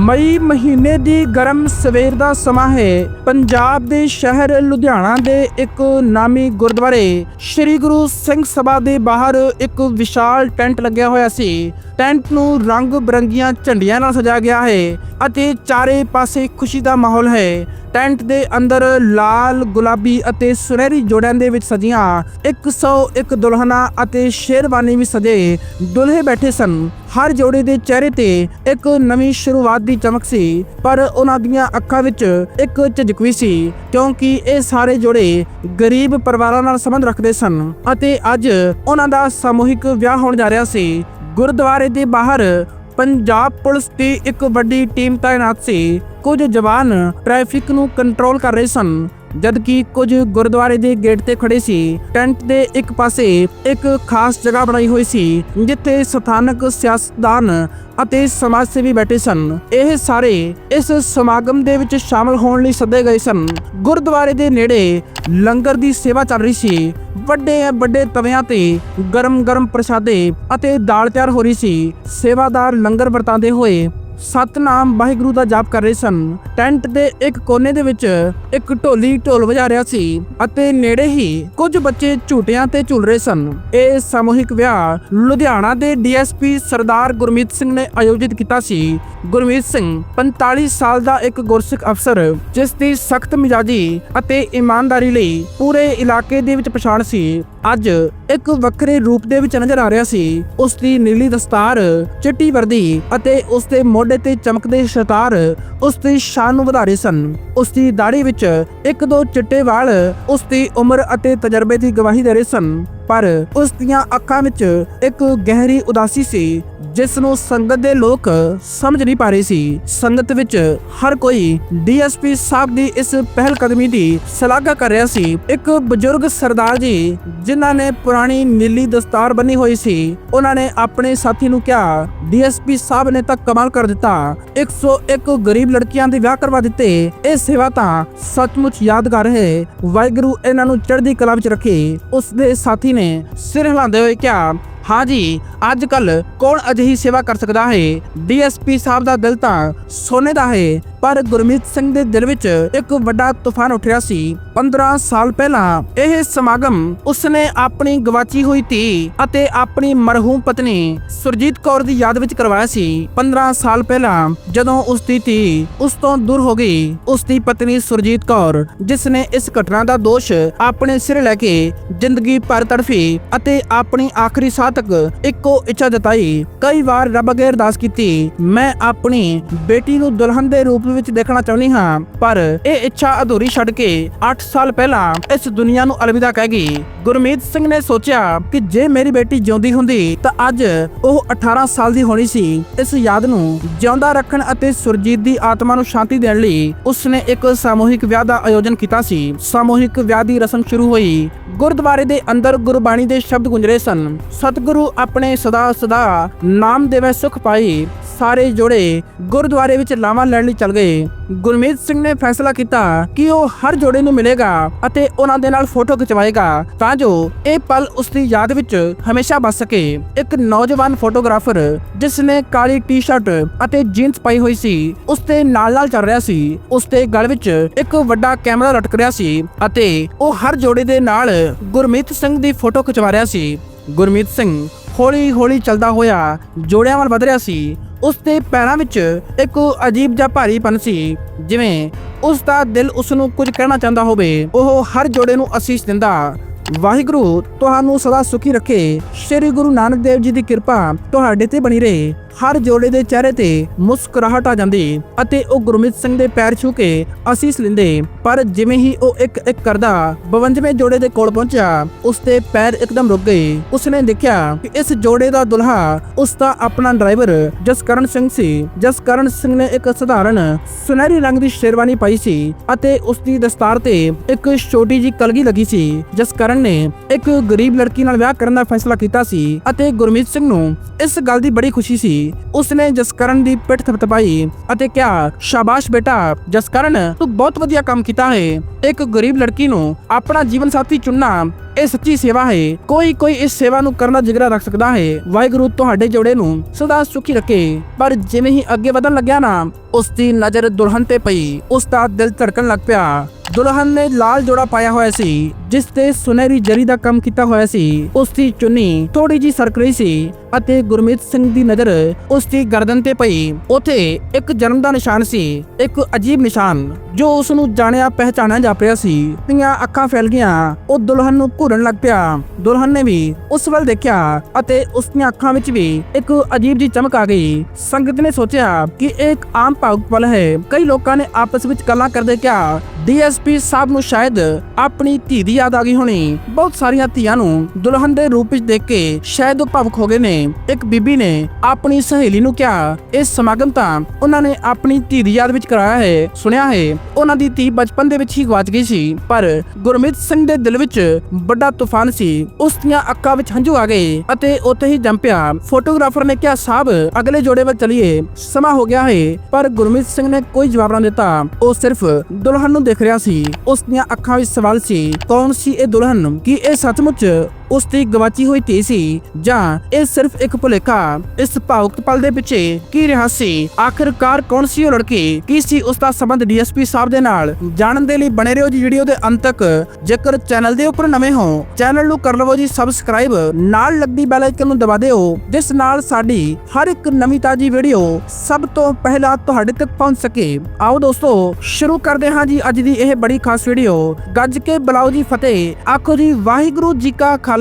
ਮਈ ਮਹੀਨੇ ਦੀ ਗਰਮ ਸਵੇਰ ਦਾ ਸਮਾਂ ਹੈ। ਪੰਜਾਬ ਦੇ ਸ਼ਹਿਰ ਲੁਧਿਆਣਾ ਦੇ ਇੱਕ ਨਾਮੀ ਗੁਰਦੁਆਰੇ ਸ੍ਰੀ ਗੁਰੂ ਸਿੰਘ ਸਭਾ ਦੇ ਬਾਹਰ ਇੱਕ ਵਿਸ਼ਾਲ ਟੈਂਟ ਲੱਗਿਆ ਹੋਇਆ ਸੀ। ਟੈਂਟ ਨੂੰ ਰੰਗ ਬਰੰਗੀਆਂ ਝੰਡੀਆਂ ਨਾਲ ਸਜਾਇਆ ਗਿਆ ਹੈ ਅਤੇ ਚਾਰੇ ਪਾਸੇ ਖੁਸ਼ੀ ਦਾ ਮਾਹੌਲ ਹੈ। ਟੈਂਟ ਦੇ ਅੰਦਰ ਲਾਲ, ਗੁਲਾਬੀ ਅਤੇ ਸੁਨਹਿਰੀ ਜੋੜਿਆਂ ਦੇ ਵਿੱਚ ਸਜੀਆਂ 101 ਦੁਲਹਨਾਂ ਅਤੇ ਸ਼ੇਰਵਾਨੀ ਵੀ ਸਜੇ। ਦੁਲਹੇ ਬੈਠੇ ਸਨ। ਹਰ ਜੋੜੇ ਦੇ ਚਿਹਰੇ ਤੇ ਇੱਕ ਨਵੀਂ ਸ਼ੁਰੂਆਤ ਦੀ ਚਮਕ ਸੀ, ਪਰ ਉਹਨਾਂ ਦੀਆਂ ਅੱਖਾਂ ਵਿੱਚ ਇੱਕ ਝਿਜਕ ਵੀ ਸੀ, ਕਿਉਂਕਿ ਇਹ ਸਾਰੇ ਜੋੜੇ ਗਰੀਬ ਪਰਿਵਾਰਾਂ ਨਾਲ ਸੰਬੰਧ ਰੱਖਦੇ ਸਨ ਅਤੇ ਅੱਜ ਉਹਨਾਂ ਦਾ ਸਮੂਹਿਕ ਵਿਆਹ ਹੋਣ ਜਾ ਰਿਹਾ ਸੀ। ਗੁਰਦੁਆਰੇ ਦੇ ਬਾਹਰ ਪੰਜਾਬ ਪੁਲਿਸ ਦੀ ਇੱਕ ਵੱਡੀ ਟੀਮ ਤਾਇਨਾਤ ਸੀ। ਕੁਝ ਜਵਾਨ ਟ੍ਰੈਫਿਕ ਨੂੰ ਕੰਟਰੋਲ ਕਰ ਰਹੇ ਸਨ ਜਦਕਿ ਕੁਝ ਗੁਰਦੁਆਰੇ ਦੇ ਗੇਟ ਤੇ ਖੜੇ ਸੀ, ਟੈਂਟ ਦੇ ਇੱਕ ਪਾਸੇ ਇੱਕ ਖਾਸ ਜਗ੍ਹਾ ਬਣਾਈ ਹੋਈ ਸੀ, ਜਿੱਥੇ ਸਥਾਨਕ ਸਿਆਸਤਦਾਨ ਅਤੇ ਸਮਾਜ ਸੇਵੀ ਬੈਠੇ ਸਨ। ਇਹ ਸਾਰੇ ਇਸ ਸਮਾਗਮ ਦੇ ਵਿੱਚ ਸ਼ਾਮਲ ਹੋਣ ਲਈ ਸੱਦੇ ਗਏ ਸਨ। ਗੁਰਦੁਆਰੇ ਦੇ ਨੇੜੇ ਲੰਗਰ ਦੀ ਸੇਵਾ ਚੱਲ ਰਹੀ ਸੀ। ਵੱਡੇ ਵੱਡੇ ਤਵਿਆਂ ਤੇ ਗਰਮ-ਗਰਮ ਪ੍ਰਸ਼ਾਦੇ ਅਤੇ ਦਾਲ ਤਿਆਰ ਹੋ ਰਹੀ ਸੀ। ਸੇਵਾਦਾਰ ਲੰਗਰ ਵਰਤਾਉਂਦੇ ਹੋਏ ਸਤਨਾਮ ਵਾਹਿਗੁਰੂ ਦਾ ਜਾਪ ਕਰ ਰਹੇ ਸਨ। ਟੈਂਟ ਦੇ ਇੱਕ ਕੋਨੇ ਦੇ ਵਿੱਚ ਇੱਕ ਢੋਲੀ ਢੋਲ ਵਜਾ ਰਿਹਾ ਸੀ ਅਤੇ ਨੇੜੇ ਹੀ ਕੁਝ ਬੱਚੇ ਝੂਟਿਆਂ ਤੇ ਝੂਲ ਰਹੇ ਸਨ। ਇਹ ਸਮੂਹਿਕ ਵਿਆਹ ਲੁਧਿਆਣਾ ਦੇ ਡੀਐਸਪੀ ਸਰਦਾਰ ਗੁਰਮੀਤ ਸਿੰਘ ਨੇ ਆਯੋਜਿਤ ਕੀਤਾ ਸੀ। ਗੁਰਮੀਤ ਸਿੰਘ 45 ਸਾਲ ਦਾ ਇੱਕ ਗੁਰਸਿੱਖ ਅਫਸਰ, ਜਿਸ ਦੀ ਸਖਤ ਮਿਜਾਜੀ ਅਤੇ ਇਮਾਨਦਾਰੀ ਲਈ ਪੂਰੇ ਇਲਾਕੇ ਦੇ ਵਿੱਚ ਪਛਾਣ ਸੀ। ਅੱਜ ਇੱਕ ਵੱਖਰੇ ਰੂਪ ਦੇ ਵਿੱਚ ਨਜ਼ਰ ਆ ਰਿਹਾ ਸੀ। ਉਸ ਦੀ ਨੀਲੀ ਦਸਤਾਰ, ਚਿੱਟੀ ਵਰਦੀ ਅਤੇ ਉਸ ਦੇ ਮੋਢੇ ਤੇ ਚਮਕਦੇ ਸ਼ਤਾਰ ਉਸ ਦੀ ਸ਼ਾਨ ਨੂੰ ਵਧਾ ਰਹੇ ਸਨ। ਉਸ ਦੀ ਦਾੜੀ ਵਿੱਚ ਇੱਕ ਦੋ ਚਿੱਟੇ ਵਾਲ ਉਸ ਦੀ ਉਮਰ ਅਤੇ ਤਜਰਬੇ ਦੀ ਗਵਾਹੀ ਦੇ ਰਹੇ ਸਨ। ਪਰ ਉਸ ਦੀਆਂ ਅੱਖਾਂ ਵਿੱਚ ਇੱਕ ਗਹਿਰੀ ਉਦਾਸੀ ਸੀ ਜਿਸ ਨੂੰ ਸੰਗਤ ਦੇ ਲੋਕ ਸਮਝ ਨਹੀਂ ਪਾ ਰਹੇ ਸੀ। ਸੰਗਤ ਵਿੱਚ ਹਰ ਕੋਈ ਡੀਐਸਪੀ ਸਾਹਿਬ ਦੀ ਇਸ ਪਹਿਲ ਕਦਮੀ ਦੀ ਸ਼ਲਾਘਾ ਕਰ ਰਿਹਾ ਸੀ। ਇੱਕ ਬਜ਼ੁਰਗ ਸਰਦਾਰ ਜੀ, ਜਿਨ੍ਹਾਂ ਨੇ ਪੁਰਾਣੀ ਨੀਲੀ ਦਸਤਾਰ ਬੰਨੀ ਹੋਈ ਸੀ, ਉਹਨਾਂ ਨੇ ਆਪਣੇ ਸਾਥੀ ਨੂੰ ਕਿਹਾ, ਡੀਐਸਪੀ ਸਾਹਿਬ ਨੇ ਤਾਂ ਕਮਾਲ ਕਰ ਦਿੱਤਾ। 101 ਗਰੀਬ ਲੜਕੀਆਂ ਦੇ ਵਿਆਹ ਕਰਵਾ ਦਿੱਤੇ। ਇਹ ਸੇਵਾ ਤਾਂ ਸੱਚਮੁੱਚ ਯਾਦਗਾਰ ਹੈ। ਵਾਹਿਗੁਰੂ ਇਹਨਾਂ ਨੂੰ ਚੜ੍ਹਦੀ ਕਲਾ ਵਿੱਚ ਰੱਖੇ। ਉਸ ਦੇ ਸਾਥੀ ਨੇ ਸਿਰ ਹਿਲਾਉਂਦੇ ਹੋਏ ਕਿਹਾ ਹਾਂ ਜੀ, ਅੱਜ ਕੱਲ ਕੌਣ ਅਜਿਹੀ ਸੇਵਾ ਕਰ ਸਕਦਾ ਹੈ? ਡੀਐਸਪੀ ਸਾਹਿਬ ਦਾ ਦਿਲ ਤਾਂ ਸੋਨੇ ਦਾ ਹੈ, ਪਰ ਗੁਰਮੀਤ ਸਿੰਘ ਦੇ ਦਿਲ ਵਿੱਚ ਇੱਕ ਵੱਡਾ ਤੂਫਾਨ ਉੱਠ ਸੀ। 15 ਸਾਲ ਪਹਿਲਾਂ ਇਹ ਸਮਾਗਮ ਉਸਨੇ ਆਪਣੀ ਗਵਾਚੀ ਹੋਈ ਧੀ ਅਤੇ ਆਪਣੀ ਮਰਹੂਮ ਪਤਨੀ ਸੁਰਜੀਤ ਕੌਰ ਦੀ ਯਾਦ ਵਿੱਚ ਕਰਵਾਇਆ ਸੀ। 15 ਸਾਲ ਪਹਿਲਾਂ ਜਦੋਂ ਉਸ ਦੀ ਧੀ ਉਸ ਤੋਂ ਦੂਰ ਹੋ ਗਈ ਉਸ ਦੀ ਪਤਨੀ ਸੁਰਜੀਤ ਕੌਰ, ਜਿਸ ਨੇ ਇਸ ਘਟਨਾ ਦਾ ਦੋਸ਼ ਆਪਣੇ ਸਿਰ ਲੈ ਕੇ ਜ਼ਿੰਦਗੀ ਭਰ ਤੜਫੀ ਅਤੇ ਆਪਣੀ ਆਖਰੀ ਸਾਹ ਤੱਕ ਇੱਕੋ ਇੱਛਾ ਜਤਾਈ। ਕਈ ਵਾਰ ਰੱਬ ਅੱਗੇ ਅਰਦਾਸ ਕੀਤੀ, ਮੈਂ ਆਪਣੀ ਬੇਟੀ ਨੂੰ ਦੁਲਹਨ ਦੇ ਰੂਪ ਵਿੱਚ ਦੇਖਣਾ ਚਾਹੁੰਦੀ ਹਾਂ, ਪਰ ਇਹ ਇੱਛਾ ਅਧੂਰੀ ਛੱਡ ਕੇ 8 ਸਾਲ ਪਹਿਲਾਂ ਇਸ ਦੁਨੀਆ ਨੂੰ ਅਲਵਿਦਾ ਕਹਿ ਗਈ। ਗੁਰਮੀਤ ਸਿੰਘ ਨੇ ਸੋਚਿਆ ਕਿ ਜੇ ਮੇਰੀ ਬੇਟੀ ਜਿਉਂਦੀ ਹੁੰਦੀ, ਤਾਂ ਅੱਜ ਉਹ 18 ਸਾਲ ਦੀ ਹੋਣੀ ਸੀ। ਇਸ ਯਾਦ ਨੂੰ ਜਿਉਂਦਾ ਰੱਖਣ ਅਤੇ ਸੁਰਜੀਤ ਦੀ ਆਤਮਾ ਨੂੰ ਸ਼ਾਂਤੀ ਦੇਣ ਲਈ ਉਸਨੇ ਇੱਕ ਸਮੂਹਿਕ ਵਿਆਹ ਦਾ ਆਯੋਜਨ ਕੀਤਾ ਸੀ। ਸਮੂਹਿਕ ਵਿਆਹ ਦੀ ਰਸਮ ਸ਼ੁਰੂ ਹੋਈ। ਗੁਰਦੁਆਰੇ ਦੇ ਅੰਦਰ ਗੁਰਬਾਣੀ ਦੇ ਸ਼ਬਦ ਗੁੰਜਰੇ ਸਨ। ਸਤਿਗੁਰੂ ਆਪਣੇ ਸਦਾ ਸਦਾ ਨਾਮ ਦੇਵੇ ਸੁਖ ਪਾਈ। ਸਾਰੇ ਜੋੜੇ ਗੁਰਦੁਆਰੇ ਵਿੱਚ ਲਾਵਾਂ ਲੈਣ ਲਈ ਚੱਲ ਗਏ। ਗੁਰਮੀਤ ਸਿੰਘ ਨੇ ਫੈਸਲਾ ਕੀਤਾ ਕਿ ਉਹ ਹਰ ਜੋੜੇ ਨੂੰ ਮਿਲੇਗਾ ਅਤੇ ਉਹਨਾਂ ਦੇ ਨਾਲ ਫੋਟੋ ਖਿਚਵਾਏਗਾ ਤਾਂ ਜੋ ਇਹ ਪਲ ਉਸ ਦੀ ਯਾਦ ਵਿੱਚ ਹਮੇਸ਼ਾ ਬਚ ਸਕੇ। ਇੱਕ ਨੌਜਵਾਨ ਫੋਟੋਗ੍ਰਾਫਰ ਜਿਸ ਨੇ ਕਾਲੀ ਟੀ-ਸ਼ਰਟ ਅਤੇ ਜੀਨਸ ਪਾਈ ਹੋਈ ਸੀ, ਉਸ ਦੇ ਨਾਲ-ਨਾਲ ਚੱਲ ਰਿਹਾ ਸੀ। ਉਸ ਦੇ ਗਲ ਵਿੱਚ ਇੱਕ ਵੱਡਾ ਕੈਮਰਾ ਲਟਕ ਰਿਹਾ ਸੀ ਅਤੇ ਉਹ ਹਰ ਜੋੜੇ ਦੇ ਨਾਲ ਗੁਰਮੀਤ ਸਿੰਘ ਦੀ ਫੋਟੋ ਖਿਚਵਾ ਰਿਹਾ ਸੀ। ਗੁਰਮੀਤ ਸਿੰਘ ਹੌਲੀ-ਹੌਲੀ ਚੱਲਦਾ ਹੋਇਆ ਜੋੜਿਆਂ ਵੱਲ ਵਧ ਰਿਹਾ ਸੀ। ਉਸ ਦੇ ਪੈਰਾਂ ਵਿੱਚ ਇੱਕ ਅਜੀਬ ਜਿਹਾ ਭਾਰੀਪਨ ਸੀ, ਜਿਵੇਂ ਉਸ ਦਾ ਦਿਲ ਉਸ ਨੂੰ ਕੁਝ ਕਹਿਣਾ ਚਾਹੁੰਦਾ ਹੋਵੇ। ਉਹ ਹਰ ਜੋੜੇ ਨੂੰ ਅਸੀਸ ਦਿੰਦਾ, ਵਾਹਿਗੁਰੂ, ਤੁਹਾਨੂੰ ਸਦਾ ਸੁਖੀ ਰੱਖੇ। ਸ੍ਰੀ ਗੁਰੂ ਨਾਨਕ ਦੇਵ ਜੀ ਦੀ ਕਿਰਪਾ ਤੁਹਾਡੇ ਤੇ ਬਣੀ ਰਹੇ। ਹਰ ਜੋੜੇ ਦੇ ਚਿਹਰੇ ਤੇ ਮੁਸਕਰਾਹਟ ਆ ਜਾਂਦੀ ਅਤੇ ਉਹ ਗੁਰਮੀਤ ਸਿੰਘ ਦੇ ਪੈਰ ਛੂ ਕੇ ਅਸੀਸ ਲੈਂਦੇ, ਪਰ ਜਿਵੇਂ ਹੀ ਉਹ ਇੱਕ ਇੱਕ ਕਰਦਾ 52ਵੇਂ ਜੋੜੇ ਦੇ ਕੋਲ ਪਹੁੰਚਿਆ ਉਸ ਦੇ ਪੈਰ ਇੱਕਦਮ ਰੁਕ ਗਏ। ਉਸਨੇ ਦੇਖਿਆ ਕਿ ਇਸ ਜੋੜੇ ਦਾ ਦੁਲਹਾ ਉਸ ਦਾ ਆਪਣਾ ਡਰਾਈਵਰ ਜਸਕਰਨ ਸਿੰਘ ਸੀ। ਜਸਕਰਨ ਸਿੰਘ ਨੇ ਇੱਕ ਸਧਾਰਨ ਸੁਨਹਿਰੀ ਰੰਗ ਦੀ ਸ਼ੇਰਵਾਨੀ ਪਾਈ ਸੀ ਅਤੇ ਉਸ ਦੀ ਦਸਤਾਰ ਤੇ ਇੱਕ ਛੋਟੀ ਜੀ ਕਲਗੀ ਲੱਗੀ ਸੀ। ਜਸਕਰਨ ਨੇ ਇੱਕ ਗਰੀਬ ਲੜਕੀ ਨਾਲ ਵਿਆਹ ਕਰਨ ਦਾ ਫੈਸਲਾ ਕੀਤਾ ਸੀ ਅਤੇ ਗੁਰਮੀਤ ਸਿੰਘ ਨੂੰ ਇਸ ਗੱਲ ਦੀ ਬੜੀ ਖੁਸ਼ੀ ਸੀ ਉਸਨੇ ਜਸਕਰਨ ਦੀ ਪਿੱਠ ਥਪਥਪਾਈ ਅਤੇ ਕਿਹਾ, ਸ਼ਾਬਾਸ਼ ਬੇਟਾ, ਜਸਕਰਨ, ਤੂੰ ਬਹੁਤ ਵਧੀਆ ਕੰਮ ਕੀਤਾ ਹੈ। ਇੱਕ ਗਰੀਬ ਲੜਕੀ ਨੂੰ ਆਪਣਾ ਜੀਵਨ ਸਾਥੀ ਚੁਣਨਾ ਇਹ ਸੱਚੀ ਸੇਵਾ ਹੈ। ਕੋਈ ਕੋਈ ਇਸ ਸੇਵਾ ਨੂੰ ਕਰਨ ਦਾ ਜਿਗਰਾ ਰੱਖ ਸਕਦਾ ਹੈ। ਵਾਹਿਗੁਰੂ ਤੁਹਾਡੇ ਜੋੜੇ ਨੂੰ ਸਦਾ ਸੁਖੀ ਰੱਖੇ। ਪਰ ਜਿਵੇਂ ਹੀ ਅੱਗੇ ਵਧਣ ਲੱਗਿਆ ਨਾ, ਉਸ ਦੀ ਨਜ਼ਰ ਦੁਲਹਨ ਤੇ ਪਈ। ਉਸ ਦਾ ਦਿਲ ਧੜਕਣ ਲੱਗ ਪਿਆ। ਦੁਲਹਨ ਨੇ ਲਾਲ ਜੋੜਾ ਪਾਇਆ ਹੋਇਆ ਸੀ, ਜਿਸ ਤੇ ਸੁਨਹਿਰੀ ਜਰੀ ਦਾ ਕੰਮ ਕੀਤਾ ਹੋਇਆ ਸੀ। ਉਸ ਦੀ ਚੁੰਨੀ ਥੋੜੀ ਜੀ ਸਰਕ ਰਹੀ ਸੀ ਅਤੇ ਗੁਰਮੀਤ ਸਿੰਘ ਦੀ ਨਜ਼ਰ ਉਸ ਦੀ ਗਰਦਨ ਤੇ ਪਈ। ਉਥੇ ਇੱਕ ਜਨਮ ਦਾ ਨਿਸ਼ਾਨ ਸੀ, ਇੱਕ ਅਜੀਬ ਨਿਸ਼ਾਨ, ਜੋ ਉਸ ਨੂੰ ਜਾਣਿਆ ਪਹਿਚਾਣਿਆ ਜਾਪਿਆ ਸੀ। ਦੀਆਂ ਅੱਖਾਂ ਫੈਲ ਗਈਆਂ। ਉਹ ਦੁਲਹਨ ਨੂੰ ਘੂਰਨ ਲੱਗ ਪਿਆ। ਦੁਲਹਨ ਨੇ ਵੀ ਉਸ ਵੱਲ ਦੇਖਿਆ ਅਤੇ ਉਸ ਦੀਆਂ ਅੱਖਾਂ ਵਿੱਚ ਵੀ ਇੱਕ ਅਜੀਬ ਜੀ ਚਮਕ ਆ ਗਈ। ਸੰਗਤ ਨੇ ਸੋਚਿਆ ਕਿ ਇਹ ਇੱਕ ਆਮ ਭਾਵੁਕ ਪਲ ਹੈ। ਕਈ ਲੋਕਾਂ ਨੇ ਆਪਸ ਵਿੱਚ ਗੱਲਾਂ ਕਰਦੇ ਕਿਹਾ, ਡੀਐਸਪੀ ਸਾਹਿਬ ਨੂੰ ਸ਼ਾਇਦ ਆਪਣੀ ਧੀ ਦੀ ਯਾਦ ਆ ਗਈ ਹੋਣੀ। ਬਹੁਤ ਸਾਰੀਆਂ ਧੀਆਂ ਨੂੰ ਦੁਲਹਨ ਦੇ ਰੂਪ ਵਿੱਚ ਦੇਖ ਕੇ ਸ਼ਾਇਦ ਉਹ ਭਾਵੁਕ ਹੋ ਗਏ ਨੇ। ਇੱਕ ਬੀਬੀ ਨੇ ਆਪਣੀ ਸਹੇਲੀ ਨੂੰ ਕਿਹਾ ਇਹ ਸਮਾਗਮ ਤਾਂ ਉਹਨਾਂ ਨੇ ਆਪਣੀ ਧੀ ਦੀ ਯਾਦ ਵਿੱਚ ਕਰਾਇਆ ਹੈ, ਸੁਣਿਆ ਹੈ। ਉਹਨਾਂ ਦੀ ਧੀ ਬਚਪਨ ਦੇ ਵਿੱਚ ਹੀ ਗਵਾਚ ਗਈ ਸੀ, ਪਰ ਗੁਰਮੀਤ ਸਿੰਘ ਦੇ ਦਿਲ ਵਿੱਚ ਵੱਡਾ ਤੂਫਾਨ ਸੀ, ਉਸ ਦੀਆਂ ਅੱਖਾਂ ਵਿੱਚ ਹੰਝੂ ਆ ਗਏ ਅਤੇ ਉੱਥੇ ਹੀ ਜੰਮ ਪਿਆ। ਫੋਟੋਗ੍ਰਾਫਰ ਨੇ ਕਿਹਾ ਸਾਹਿਬ ਅਗਲੇ ਜੋੜੇ ਵੱਲ ਚਲੀਏ। ਸਮਾਂ ਹੋ ਗਿਆ ਹੈ, ਪਰ ਗੁਰਮੀਤ ਸਿੰਘ ਨੇ ਕੋਈ ਜਵਾਬ ਨਾ ਦਿੱਤਾ। ਉਹ ਸਿਰਫ ਦੁਲਹਨ ਨੂੰ ਦੇਖ ਰਿਹਾ ਸੀ। ਉਸ ਦੀਆਂ ਅੱਖਾਂ ਵਿੱਚ ਸਵਾਲ ਸੀ, ਕੌਣ ਸੀ ਇਹ ਦੁਲਹਨ? ਕੀ ਇਹ ਸੱਚਮੁੱਚ ਉਸ ਦੀ ਗਵਾਚੀ ਹੋਈ ਧੀ ਸੀ, ਜਾਂ ਇਹ ਸਿਰਫ ਇੱਕ ਭੁਲੇਖਾ, ਇਸ ਭਾਵੁਕ ਪਲ ਦੇ ਪਿੱਛੇ ਕੀ ਰਿਹਾ ਸੀ? ਆਖਿਰਕਾਰ ਕੌਣ ਸੀ ਉਹ ਲੜਕੀ? ਕੀ ਸੀ ਉਸ ਦਾ ਸੰਬੰਧ ਡੀਐਸਪੀ ਸਾਹਿਬ ਦੇ ਨਾਲ? ਜਾਣਨ ਦੇ ਲਈ ਬਣੇ ਰਹੋ ਜੀ ਵੀਡੀਓ ਦੇ ਅੰਤ ਤੱਕ। ਜੇਕਰ ਚੈਨਲ ਦੇ ਉੱਪਰ ਨਵੇਂ ਹੋ ਚੈਨਲ ਨੂੰ ਕਰ ਲਵੋ ਜੀ ਸਬਸਕ੍ਰਾਈਬ ਨਾਲ ਲੱਗਦੀ ਬੈਲ ਆਈਕਨ ਨੂੰ ਦਬਾ ਦਿਓ, ਜਿਸ ਨਾਲ ਸਾਡੀ ਹਰ ਇੱਕ ਨਵੀਂ ਤਾਜੀ ਵੀਡੀਓ ਸਭ ਤੋਂ ਪਹਿਲਾਂ ਤੁਹਾਡੇ ਤੱਕ ਪਹੁੰਚ ਸਕੇ। ਆਓ ਦੋਸਤੋ, ਸ਼ੁਰੂ ਕਰਦੇ ਹਾਂ ਜੀ ਅੱਜ ਦੀ ਇਹ ਬੜੀ ਖਾਸ ਵੀਡੀਓ ਗੱਜ ਕੇ ਬੁਲਾਓ ਜੀ ਫਤਿਹ। ਆਖੋ ਜੀ, ਵਾਹਿਗੁਰੂ ਜੀ ਕਾ ਖਾਲਸਾ।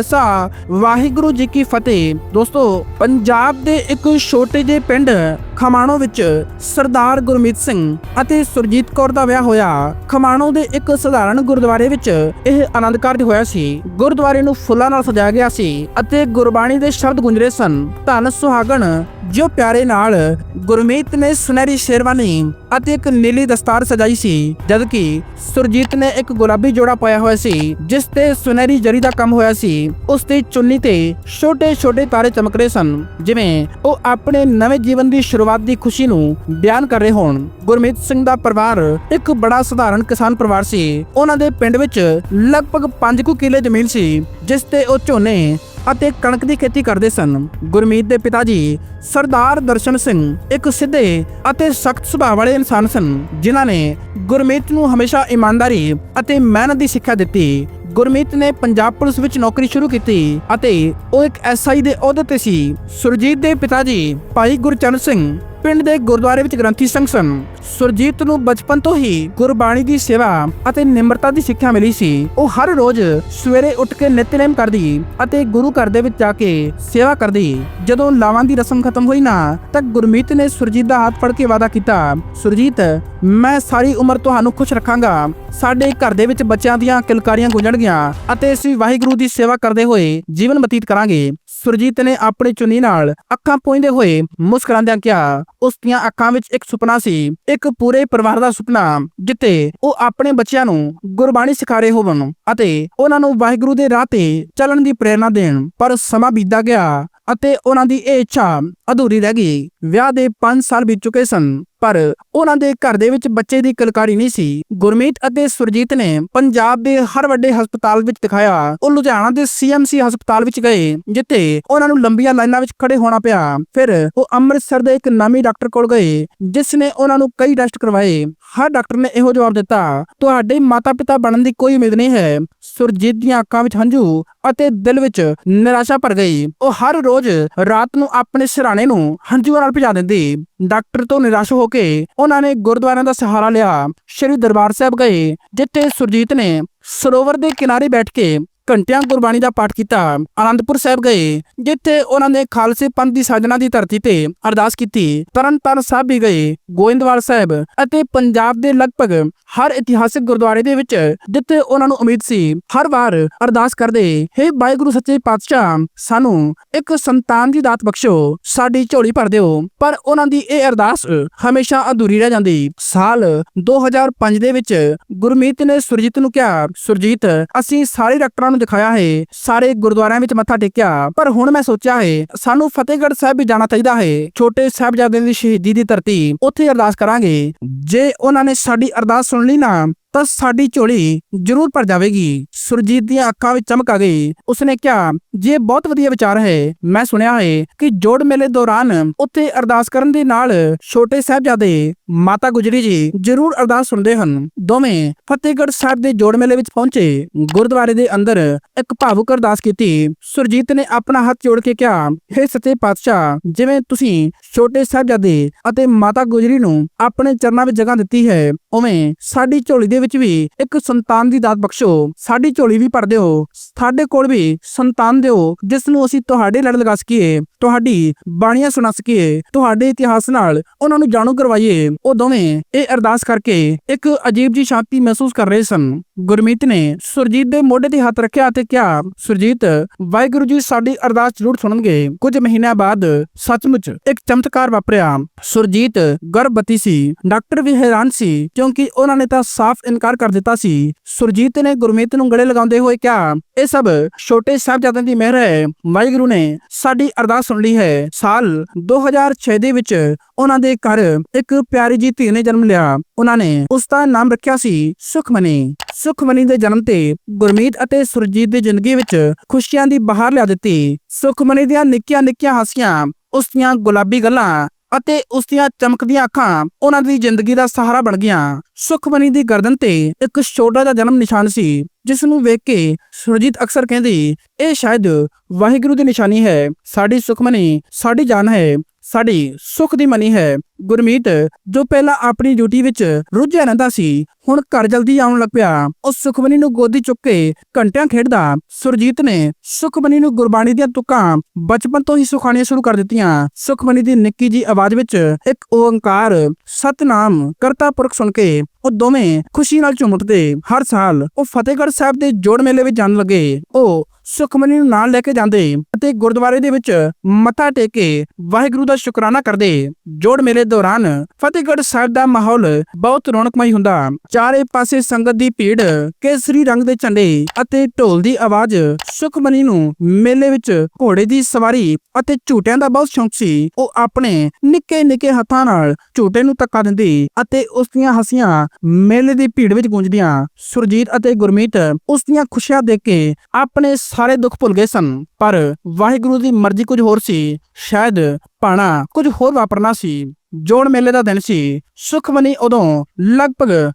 ਵਾਹਿਗੁਰੂ ਜੀ ਕੀ ਫਤਿਹ। ਦੋਸਤੋ, ਪੰਜਾਬ ਦੇ ਇੱਕ ਛੋਟੇ ਜਿਹੇ ਪਿੰਡ ਖਮਾਣੋ ਵਿੱਚ ਸਰਦਾਰ ਗੁਰਮੀਤ ਸਿੰਘ ਅਤੇ ਸੁਰਜੀਤ ਕੌਰ ਦਾ ਵਿਆਹ ਹੋਇਆ। ਖਮਾਣੋ ਦੇ ਇੱਕ ਸਧਾਰਨ ਗੁਰਦੁਆਰੇ ਵਿੱਚ ਇਹ ਆਨੰਦ ਕਾਰਜ ਹੋਇਆ ਸੀ। ਗੁਰਦੁਆਰੇ ਨੂੰ ਫੁੱਲਾਂ ਨਾਲ ਸਜਾਇਆ ਗਿਆ ਸੀ ਅਤੇ ਗੁਰਬਾਣੀ ਦੇ ਸ਼ਬਦ ਗੁੰਜਰੇ ਸਨ। ਧਨ ਸੁਹਾਗਣ ਜੋ ਪਿਆਰੇ ਨਾਲ ਗੁਰਮੀਤ ਨੇ ਸੁਨਹਿਰੀ ਸ਼ੇਰਵਾਨੀ ਅਤੇ ਇੱਕ ਨੀਲੀ ਦਸਤਾਰ ਸਜਾਈ ਸੀ, ਜਦਕਿ ਸੁਰਜੀਤ ਨੇ ਇੱਕ ਗੁਲਾਬੀ ਜੋੜਾ ਪਾਇਆ ਹੋਇਆ ਸੀ, ਜਿਸ ਤੇ ਸੁਨਹਿਰੀ ਜਰੀ ਦਾ ਕੰਮ ਹੋਇਆ ਸੀ, ਉਸ ਦੀ ਚੁੰਨੀ ਤੇ ਛੋਟੇ-ਛੋਟੇ ਤਾਰੇ ਚਮਕ ਰਹੇ ਸਨ, ਜਿਵੇਂ ਉਹ ਆਪਣੇ ਨਵੇਂ ਜੀਵਨ ਦੀ ਸ਼ੁਰੂਆਤ ਦੀ ਖੁਸ਼ੀ ਨੂੰ ਬਿਆਨ ਕਰ ਰਹੇ ਹੋਣ। ਗੁਰਮੀਤ ਸਿੰਘ ਦਾ ਪਰਿਵਾਰ ਇੱਕ ਬੜਾ ਸਧਾਰਨ ਕਿਸਾਨ ਪਰਿਵਾਰ ਸੀ। ਉਹਨਾਂ ਦੇ ਪਿੰਡ ਵਿੱਚ ਲਗਭਗ 5 ਕੁ ਕਿੱਲੇ ਜ਼ਮੀਨ ਸੀ, ਜਿਸ ਤੇ ਉਹ ਝੋਨੇ ਅਤੇ ਕਣਕ ਦੀ ਖੇਤੀ ਕਰਦੇ ਸਨ। ਗੁਰਮੀਤ ਦੇ ਪਿਤਾ ਜੀ ਸਰਦਾਰ ਦਰਸ਼ਨ ਸਿੰਘ ਇੱਕ ਸਿੱਧੇ ਅਤੇ ਸਖਤ ਸੁਭਾਅ ਵਾਲੇ ਇਨਸਾਨ ਸਨ, ਜਿਨ੍ਹਾਂ ਨੇ ਗੁਰਮੀਤ ਨੂੰ ਹਮੇਸ਼ਾ ਇਮਾਨਦਾਰੀ ਅਤੇ ਮਿਹਨਤ ਦੀ ਸਿੱਖਿਆ ਦਿੱਤੀ। ਗੁਰਮੀਤ ਨੇ ਪੰਜਾਬ ਪੁਲਿਸ ਵਿੱਚ ਨੌਕਰੀ ਸ਼ੁਰੂ ਕੀਤੀ ਅਤੇ ਉਹ ਇੱਕ ਐਸਆਈ ਦੇ ਅਹੁਦੇ ਤੇ ਸੀ। ਸੁਰਜੀਤ ਦੇ ਪਿਤਾ ਜੀ ਭਾਈ ਗੁਰਚਰਨ ਸਿੰਘ ਪਿੰਡ ਦੇ ਗੁਰਦੁਆਰੇ ਵਿੱਚ ਗ੍ਰੰਥੀ ਸਿੰਘ ਸਨ। ਸੁਰਜੀਤ ਨੂੰ ਬਚਪਨ ਤੋਂ ਹੀ ਗੁਰਬਾਣੀ ਦੀ ਸੇਵਾ ਅਤੇ ਨਿਮਰਤਾ ਦੀ ਸਿੱਖਿਆ ਮਿਲੀ ਸੀ। ਉਹ ਹਰ ਰੋਜ਼ ਸਵੇਰੇ ਉੱਠ ਕੇ ਨਿਤਨੇਮ ਕਰਦੀ ਅਤੇ ਗੁਰੂ ਘਰ ਦੇ ਵਿੱਚ ਜਾ ਕੇ ਸੇਵਾ ਕਰਦੀ। ਜਦੋਂ ਲਾਵਾਂ ਦੀ ਰਸਮ ਖਤਮ ਹੋਈ ਨਾ, ਤਾਂ ਗੁਰਮੀਤ ਨੇ ਸੁਰਜੀਤ ਦਾ ਹੱਥ ਫੜ ਕੇ ਵਾਅਦਾ ਕੀਤਾ, ਸੁਰਜੀਤ, ਮੈਂ ਸਾਰੀ ਉਮਰ ਤੁਹਾਨੂੰ ਖੁਸ਼ ਰੱਖਾਂਗਾ। ਸਾਡੇ ਘਰ ਦੇ ਵਿੱਚ ਬੱਚਿਆਂ ਦੀਆਂ ਕਿਲਕਾਰੀਆਂ ਗੁੰਜਣਗੀਆਂ ਅਤੇ ਅਸੀਂ ਵਾਹਿਗੁਰੂ ਦੀ ਸੇਵਾ ਕਰਦੇ ਹੋਏ ਜੀਵਨ ਬਤੀਤ ਕਰਾਂਗੇ। ਸੁਰਜੀਤ ਨੇ ਆਪਣੀ ਚੁੰਨੀ ਨਾਲ ਅੱਖਾਂ ਪੋਇੰਦੇ ਹੋਏ ਮੁਸਕਰਾਉਂਦਿਆਂ ਕਿਹਾ, ਉਸ ਦੀਆਂ ਅੱਖਾਂ ਵਿੱਚ ਇੱਕ ਸੁਪਨਾ ਸੀ, ਇੱਕ ਪੂਰੇ ਪਰਿਵਾਰ ਦਾ ਸੁਪਨਾ ਜਿੱਤੇ ਉਹ ਆਪਣੇ ਬੱਚਿਆਂ ਨੂੰ ਗੁਰਬਾਣੀ ਸਿਖਾ ਰਹੇ ਹੋਵਨ ਅਤੇ ਉਹਨਾਂ ਨੂੰ ਵਾਹਿਗੁਰੂ ਦੇ ਰਾਹ ਤੇ ਚੱਲਣ ਦੀ ਪ੍ਰੇਰਣਾ ਦੇਣ। ਪਰ ਸਮਾਂ ਬੀਤਦਾ ਗਿਆ ਅਤੇ ਉਹਨਾਂ ਦੀ ਇਹ ਇੱਛਾ ਅਧੂਰੀ ਰਹਿ ਗਈ। ਵਿਆਹ ਦੇ 5 ਸਾਲ ਬੀਤ ਚੁੱਕੇ ਸਨ, ਪਰ ਉਹਨਾਂ ਦੇ ਘਰ ਦੇ ਵਿੱਚ ਬੱਚੇ ਦੀ ਕਲਕਾਰੀ ਨਹੀਂ ਸੀ। ਗੁਰਮੀਤ ਅਤੇ ਸੁਰਜੀਤ ਨੇ ਪੰਜਾਬ ਦੇ ਹਰ ਵੱਡੇ ਹਸਪਤਾਲ ਵਿੱਚ ਦਿਖਾਇਆ। ਉਹ ਲੁਧਿਆਣਾ ਦੇ ਸੀਐਮਸੀ ਹਸਪਤਾਲ ਵਿੱਚ ਗਏ, ਜਿੱਥੇ ਉਹਨਾਂ ਨੂੰ ਲੰਬੀਆਂ ਲਾਈਨਾਂ ਵਿੱਚ ਖੜੇ ਹੋਣਾ ਪਿਆ। ਫਿਰ ਉਹ ਅੰਮ੍ਰਿਤਸਰ ਦੇ ਇੱਕ ਨਾਮੀ ਡਾਕਟਰ ਕੋਲ ਗਏ, ਜਿਸ ਨੇ ਉਹਨਾਂ ਨੂੰ ਕਈ ਟੈਸਟ ਕਰਵਾਏ। ਹਰ ਡਾਕਟਰ ਨੇ ਇਹੋ ਜਵਾਬ ਦਿੱਤਾ, ਤੁਹਾਡੇ ਮਾਤਾ-ਪਿਤਾ ਬਣਨ ਦੀ ਕੋਈ ਉਮੀਦ ਨਹੀਂ ਹੈ। ਸੁਰਜੀਤ ਦੀਆਂ ਅੱਖਾਂ ਵਿੱਚ ਹੰਝੂ ਅਤੇ ਦਿਲ ਵਿੱਚ ਨਿਰਾਸ਼ਾ ਭਰ ਗਈ। ਉਹ ਹਰ ਰੋਜ਼ ਰਾਤ ਨੂੰ ਆਪਣੇ ਸਿਰਾਣੇ ਨੂੰ ਹੰਝੂਆਂ ਨਾਲ ਭਜਾ ਦਿੰਦੀ। ਡਾਕਟਰ ਤੋਂ ਨਿਰਾਸ਼ ਹੋ ਕੇ ਉਹਨਾਂ ਨੇ ਗੁਰਦੁਆਰਿਆਂ ਦਾ ਸਹਾਰਾ ਲਿਆ। ਸ਼੍ਰੀ ਦਰਬਾਰ ਸਾਹਿਬ ਗਏ, ਜਿੱਥੇ ਸੁਰਜੀਤ ਨੇ ਸਰੋਵਰ ਦੇ ਕਿਨਾਰੇ ਬੈਠ ਕੇ ਘੰਟਿਆਂ ਗੁਰਬਾਣੀ ਦਾ ਪਾਠ ਕੀਤਾ, ਆਨੰਦਪੁਰ ਸਾਹਿਬ ਗਏ, ਜਿੱਥੇ ਉਹਨਾਂ ਨੇ ਖਾਲਸੇ ਪੰਥ ਦੀ ਸਾਜਨਾ ਦੀ ਧਰਤੀ ਤੇ ਅਰਦਾਸ ਕੀਤੀ। ਤਰਨਤਾਰਨ ਸਾਹਿਬ ਵੀ ਗਏ, ਗੋਇੰਦਵਾਲ ਸਾਹਿਬ ਅਤੇ ਪੰਜਾਬ ਦੇ ਲਗਭਗ ਹਰ ਇਤਿਹਾਸਿਕ ਗੁਰਦੁਆਰੇ ਦੇ ਵਿੱਚ, ਜਿੱਥੇ ਉਹਨਾਂ ਨੂੰ ਉਮੀਦ ਸੀ, ਹਰ ਵਾਰ ਅਰਦਾਸ ਕਰਦੇ, ਹੇ ਵਾਹਿਗੁਰੂ ਸੱਚੇ ਪਾਤਸ਼ਾਹ, ਸਾਨੂੰ ਇੱਕ ਸੰਤਾਨ ਦੀ ਦਾਤ ਬਖਸ਼ੋ, ਸਾਡੀ ਝੋਲੀ ਭਰ ਦਿਓ। ਪਰ ਉਹਨਾਂ ਦੀ ਇਹ ਅਰਦਾਸ ਹਮੇਸ਼ਾ ਅਧੂਰੀ ਰਹਿ ਜਾਂਦੀ। ਸਾਲ 2005 ਦੇ ਵਿੱਚ ਗੁਰਮੀਤ ਨੇ ਸੁਰਜੀਤ ਨੂੰ ਕਿਹਾ, ਸੁਰਜੀਤ, ਅਸੀਂ ਸਾਰੇ ਡਾਕਟਰਾਂ ਨੂੰ ਦਿਖਾਇਆ ਹੈ। ਸਾਰੇ ਗੁਰਦੁਆਰਿਆਂ ਵਿੱਚ ਮੱਥਾ ਟੇਕਿਆ। ਪਰ ਹੁਣ ਮੈਂ ਸੋਚਿਆ ਹੈ, ਸਾਨੂੰ ਫਤਿਹਗੜ੍ਹ ਸਾਹਿਬ ਵੀ ਜਾਣਾ ਚਾਹੀਦਾ ਹੈ। ਛੋਟੇ ਸਾਹਿਬਜ਼ਾਦਿਆਂ ਦੀ ਸ਼ਹੀਦੀ ਦੀ ਧਰਤੀ, ਉੱਥੇ ਅਰਦਾਸ ਕਰਾਂਗੇ। ਜੇ ਉਹਨਾਂ ਨੇ ਸਾਡੀ ਅਰਦਾਸ ਸੁਣ ਲਈ ਨਾ ਤਾਂ ਸਾਡੀ ਝੋਲੀ ਜ਼ਰੂਰ ਭਰ ਜਾਵੇਗੀ। ਸੁਰਜੀਤ ਦੀਆਂ ਅੱਖਾਂ ਵਿੱਚ ਚਮਕ ਆ ਗਈ। ਉਸਨੇ ਕਿਹਾ, ਜੇ ਬਹੁਤ ਵਧੀਆ ਵਿਚਾਰ ਹੈ, ਮੈਂ ਸੁਣਿਆ ਹੈ ਕਿ ਜੋੜ ਮੇਲੇ ਦੌਰਾਨ ਉੱਥੇ ਅਰਦਾਸ ਕਰਨ ਦੇ ਨਾਲ ਛੋਟੇ ਸਾਹਿਬਜ਼ਾਦੇ ਮਾਤਾ ਗੁਜਰੀ ਜੀ ਜ਼ਰੂਰ ਅਰਦਾਸ ਸੁਣਦੇ ਹਨ। ਦੋਵੇਂ ਫਤਿਹਗੜ੍ਹ ਸਾਹਿਬ ਦੇ ਜੋੜ ਮੇਲੇ ਵਿੱਚ ਪਹੁੰਚੇ। ਗੁਰਦੁਆਰੇ ਦੇ ਅੰਦਰ ਇੱਕ ਭਾਵੁਕ ਅਰਦਾਸ ਕੀਤੀ। ਸੁਰਜੀਤ ਨੇ ਆਪਣਾ ਹੱਥ ਜੋੜ ਕੇ ਕਿਹਾ, ਹੇ ਸੱਚੇ ਪਾਤਸ਼ਾਹ, ਜਿਵੇਂ ਤੁਸੀਂ ਛੋਟੇ ਸਾਹਿਬਜ਼ਾਦੇ ਅਤੇ ਮਾਤਾ ਗੁਜਰੀ ਨੂੰ ਆਪਣੇ ਚਰਨਾਂ ਵਿੱਚ ਜਗ੍ਹਾ ਦਿੱਤੀ ਹੈ, ਉਵੇਂ ਸਾਡੀ ਝੋਲੀ ਦੇ ਵਿੱਚ ਵੀ ਇੱਕ ਸੰਤਾਨ ਦੀ ਦਾਤ ਬਖਸ਼ੋ, ਸਾਡੀ ਝੋਲੀ ਵੀ ਭਰ ਦਿਓ। ਸਾਡੇ ਕੋਲ ਵੀ ਸੰਤਾਨ ਦਿਓ, ਜਿਸ ਨੂੰ ਅਸੀਂ ਤੁਹਾਡੇ ਲੜ ਲਗਾ ਸਕੀਏ, ਤੁਹਾਡੀ ਬਾਣੀਆਂ ਸੁਣਾ ਸਕੀਏ, ਤੁਹਾਡੇ ਇਤਿਹਾਸ ਨਾਲ ਉਹਨਾਂ ਨੂੰ ਜਾਣੂ ਕਰਵਾਈਏ। ਉਹ ਦੋਵੇਂ ਇਹ ਅਰਦਾਸ ਕਰਕੇ ਇੱਕ ਅਜੀਬ ਜੀ ਸ਼ਾਂਤੀ ਮਹਿਸੂਸ ਕਰ ਰਹੇ ਸਨ। ਗੁਰਮੀਤ ਨੇ ਸੁਰਜੀਤ ਦੇ ਮੋਢੇ ਤੇ ਹੱਥ ਰੱਖਿਆ ਅਤੇ ਕਿਹਾ, ਸੁਰਜੀਤ, ਵਾਹਿਗੁਰੂ ਜੀ ਸਾਡੀ ਅਰਦਾਸ ਜ਼ਰੂਰ ਸੁਣਨਗੇ। ਕੁਝ ਮਹੀਨਿਆਂ ਬਾਅਦ ਸੱਚਮੁੱਚ ਇੱਕ ਚਮਤਕਾਰ ਵਾਪਰਿਆ। ਸੁਰਜੀਤ ਗਰਭਵਤੀ ਸੀ, ਡਾਕਟਰ ਵੀ ਹੈਰਾਨ ਸੀ, ਕਿਉਂਕਿ ਉਹਨਾਂ ਨੇ ਤਾਂ ਸਾਫ਼ ਇਨਕਾਰ ਕਰ ਦਿੱਤਾ ਸੀ। ਸੁਰਜੀਤ ਨੇ ਗੁਰਮੀਤ ਨੂੰ ਗਲੇ ਲਗਾਉਂਦੇ ਹੋਏ ਕਿਹਾ, ਇਹ ਸਭ ਛੋਟੇ ਸਾਹਿਬਜ਼ਾਦਿਆਂ ਦੀ ਮਿਹਰ ਹੈ। ਵਾਹਿਗੁਰੂ ਨੇ ਸਾਡੀ ਅਰਦਾਸ ਸੁਣ ਲਈ ਹੈ। ਸਾਲ 2006 ਦੇ ਵਿੱਚ ਉਹਨਾਂ ਦੇ ਘਰ ਇੱਕ ਪਿਆਰੀ ਜੀ ਧੀ ਨੇ ਜਨਮ ਲਿਆ। ਉਹਨਾਂ ਨੇ ਉਸ ਦਾ ਨਾਮ ਰੱਖਿਆ ਸੀ ਸੁਖਮਨੀ। ਸੁਖਮਨੀ ਦੇ ਜਨਮ ਤੇ ਗੁਰਮੀਤ ਅਤੇ ਸੁਰਜੀਤ ਦੀ ਜ਼ਿੰਦਗੀ ਵਿੱਚ ਖੁਸ਼ੀਆਂ ਦੀ ਬਹਾਰ ਲਿਆ ਦਿੱਤੀ। ਸੁਖਮਨੀ ਦੀਆਂ ਨਿੱਕੀਆਂ ਨਿੱਕੀਆਂ ਹਾਸੀਆਂ, ਉਸ ਦੀਆਂ ਗੁਲਾਬੀ ਗੱਲਾਂ ਅਤੇ ਉਸ ਦੀਆਂ ਚਮਕਦੀਆਂ ਅੱਖਾਂ ਉਹਨਾਂ ਦੀ ਜ਼ਿੰਦਗੀ ਦਾ ਸਹਾਰਾ ਬਣ ਗਈਆਂ। ਸੁਖਮਨੀ ਦੀ ਗਰਦਨ ਤੇ ਇੱਕ ਛੋਟਾ ਜਿਹਾ ਜਨਮ ਨਿਸ਼ਾਨ ਸੀ ਜਿਸ ਨੂੰ ਵੇਖ ਕੇ ਸੁਰਜੀਤ ਅਕਸਰ ਕਹਿੰਦੀ, ਇਹ ਸ਼ਾਇਦ ਵਾਹਿਗੁਰੂ ਦੀ ਨਿਸ਼ਾਨੀ ਹੈ। ਸਾਡੀ ਸੁਖਮਨੀ, ਸਾਡੀ ਜਾਨ ਹੈ। ਸਾਡੀ ਸੁਖ ਦੀ ਮਨੀ ਹੈ। ਗੁਰਮੀਤ, ਜੋ ਪਹਿਲਾਂ ਆਪਣੀ ਡਿਊਟੀ ਵਿੱਚ ਰੁੱਝਿਆ ਰਹਿੰਦਾ ਸੀ, ਹੁਣ ਘਰ ਜਲਦੀ ਆਉਣ ਲੱਗ ਪਿਆ। ਉਹ ਸੁਖਮਨੀ ਨੂੰ ਗੋਦੀ ਚੁੱਕ ਕੇ ਘੰਟਿਆਂ ਖੇਡਦਾ। ਸੁਰਜੀਤ ਨੇ ਸੁਖਮਨੀ ਨੂੰ ਗੁਰਬਾਣੀ ਦੀਆਂ ਤੁਕਾਂ ਬਚਪਨ ਤੋਂ ਹੀ ਸੁਖਾਣੀਆਂ ਸ਼ੁਰੂ ਕਰ ਦਿੱਤੀਆਂ। ਸੁਖਮਨੀ ਦੀ ਨਿੱਕੀ ਜੀ ਆਵਾਜ਼ ਵਿੱਚ ਇੱਕ ਓੰਕਾਰ ਸਤਨਾਮ ਕਰਤਾ ਪੁਰਖ ਸੁਣ ਕੇ ਉਹ ਦੋਵੇਂ ਖੁਸ਼ੀ ਨਾਲ ਝੁੰਮਟਦੇ ਹਰ ਸਾਲ ਉਹ ਫਤਿਹਗੜ੍ਹ ਸਾਹਿਬ ਦੇ ਜੋੜ ਮੇਲੇ ਵਿੱਚ ਜਾਣ ਲੱਗੇ। ਉਹ ਸੁਖਮਨੀ ਨੂੰ ਨਾਲ ਲੈ ਕੇ ਜਾਂਦੇ ਅਤੇ ਗੁਰਦੁਆਰੇ ਦੇ ਵਿੱਚ ਮੱਥਾ ਟੇਕ ਕੇ ਵਾਹਿਗੁਰੂ ਦਾ ਸ਼ੁਕਰਾਨਾ ਕਰਦੇ। ਜੋੜ ਮੇਲੇ ਦੌਰਾਨ ਫਤਿਹਗੜ੍ਹ ਸਾਹਿਬ ਦਾ ਮਾਹੌਲ ਬਹੁਤ ਰੌਣਕਮਈ ਹੁੰਦਾ। ਚਾਰੇ ਪਾਸੇ ਸੰਗਤ ਦੀ ਭੀੜ, ਕੇਸਰੀ ਰੰਗ ਦੇ ਝੰਡੇ ਅਤੇ ਢੋਲ ਦੀ ਆਵਾਜ਼ ਸੁਖਮਨੀ ਨੂੰ ਮੇਲੇ ਵਿੱਚ ਘੋੜੇ ਦੀ ਸਵਾਰੀ ਅਤੇ ਝੂਟਿਆਂ ਦਾ ਬਹੁਤ ਸ਼ੌਂਕ ਸੀ। ਉਹ ਆਪਣੇ ਨਿੱਕੇ ਨਿੱਕੇ ਹੱਥਾਂ ਨਾਲ ਝੂਟੇ ਨੂੰ ਧੱਕਾ ਦਿੰਦੀ ਅਤੇ ਉਸ ਦੀਆਂ ਹੱਸੀਆਂ ਮੇਲੇ ਦੀ ਭੀੜ ਵਿੱਚ ਗੂੰਜਦੀਆਂ। ਸੁਰਜੀਤ ਅਤੇ ਗੁਰਮੀਤ ਉਸ ਦੀਆਂ ਖੁਸ਼ੀਆਂ ਦੇਖ ਕੇ ਆਪਣੇ ਸਾਰੇ ਦੁੱਖ ਭੁੱਲ ਗਏ ਸਨ। ਪਰ ਵਾਹਿਗੁਰੂ ਦੀ ਮਰਜ਼ੀ ਕੁਝ ਹੋਰ ਸੀ। ਸ਼ਾਇਦ ਪਾਣਾ ਕੁਝ ਹੋਰ ਵਾਪਰਨਾ ਸੀ। ਜੋੜ ਮੇਲੇ ਦਾ ਦਿਨ ਸੀ, ਸੁਖਮਨੀ ਉਦੋਂ ਲਗਭਗ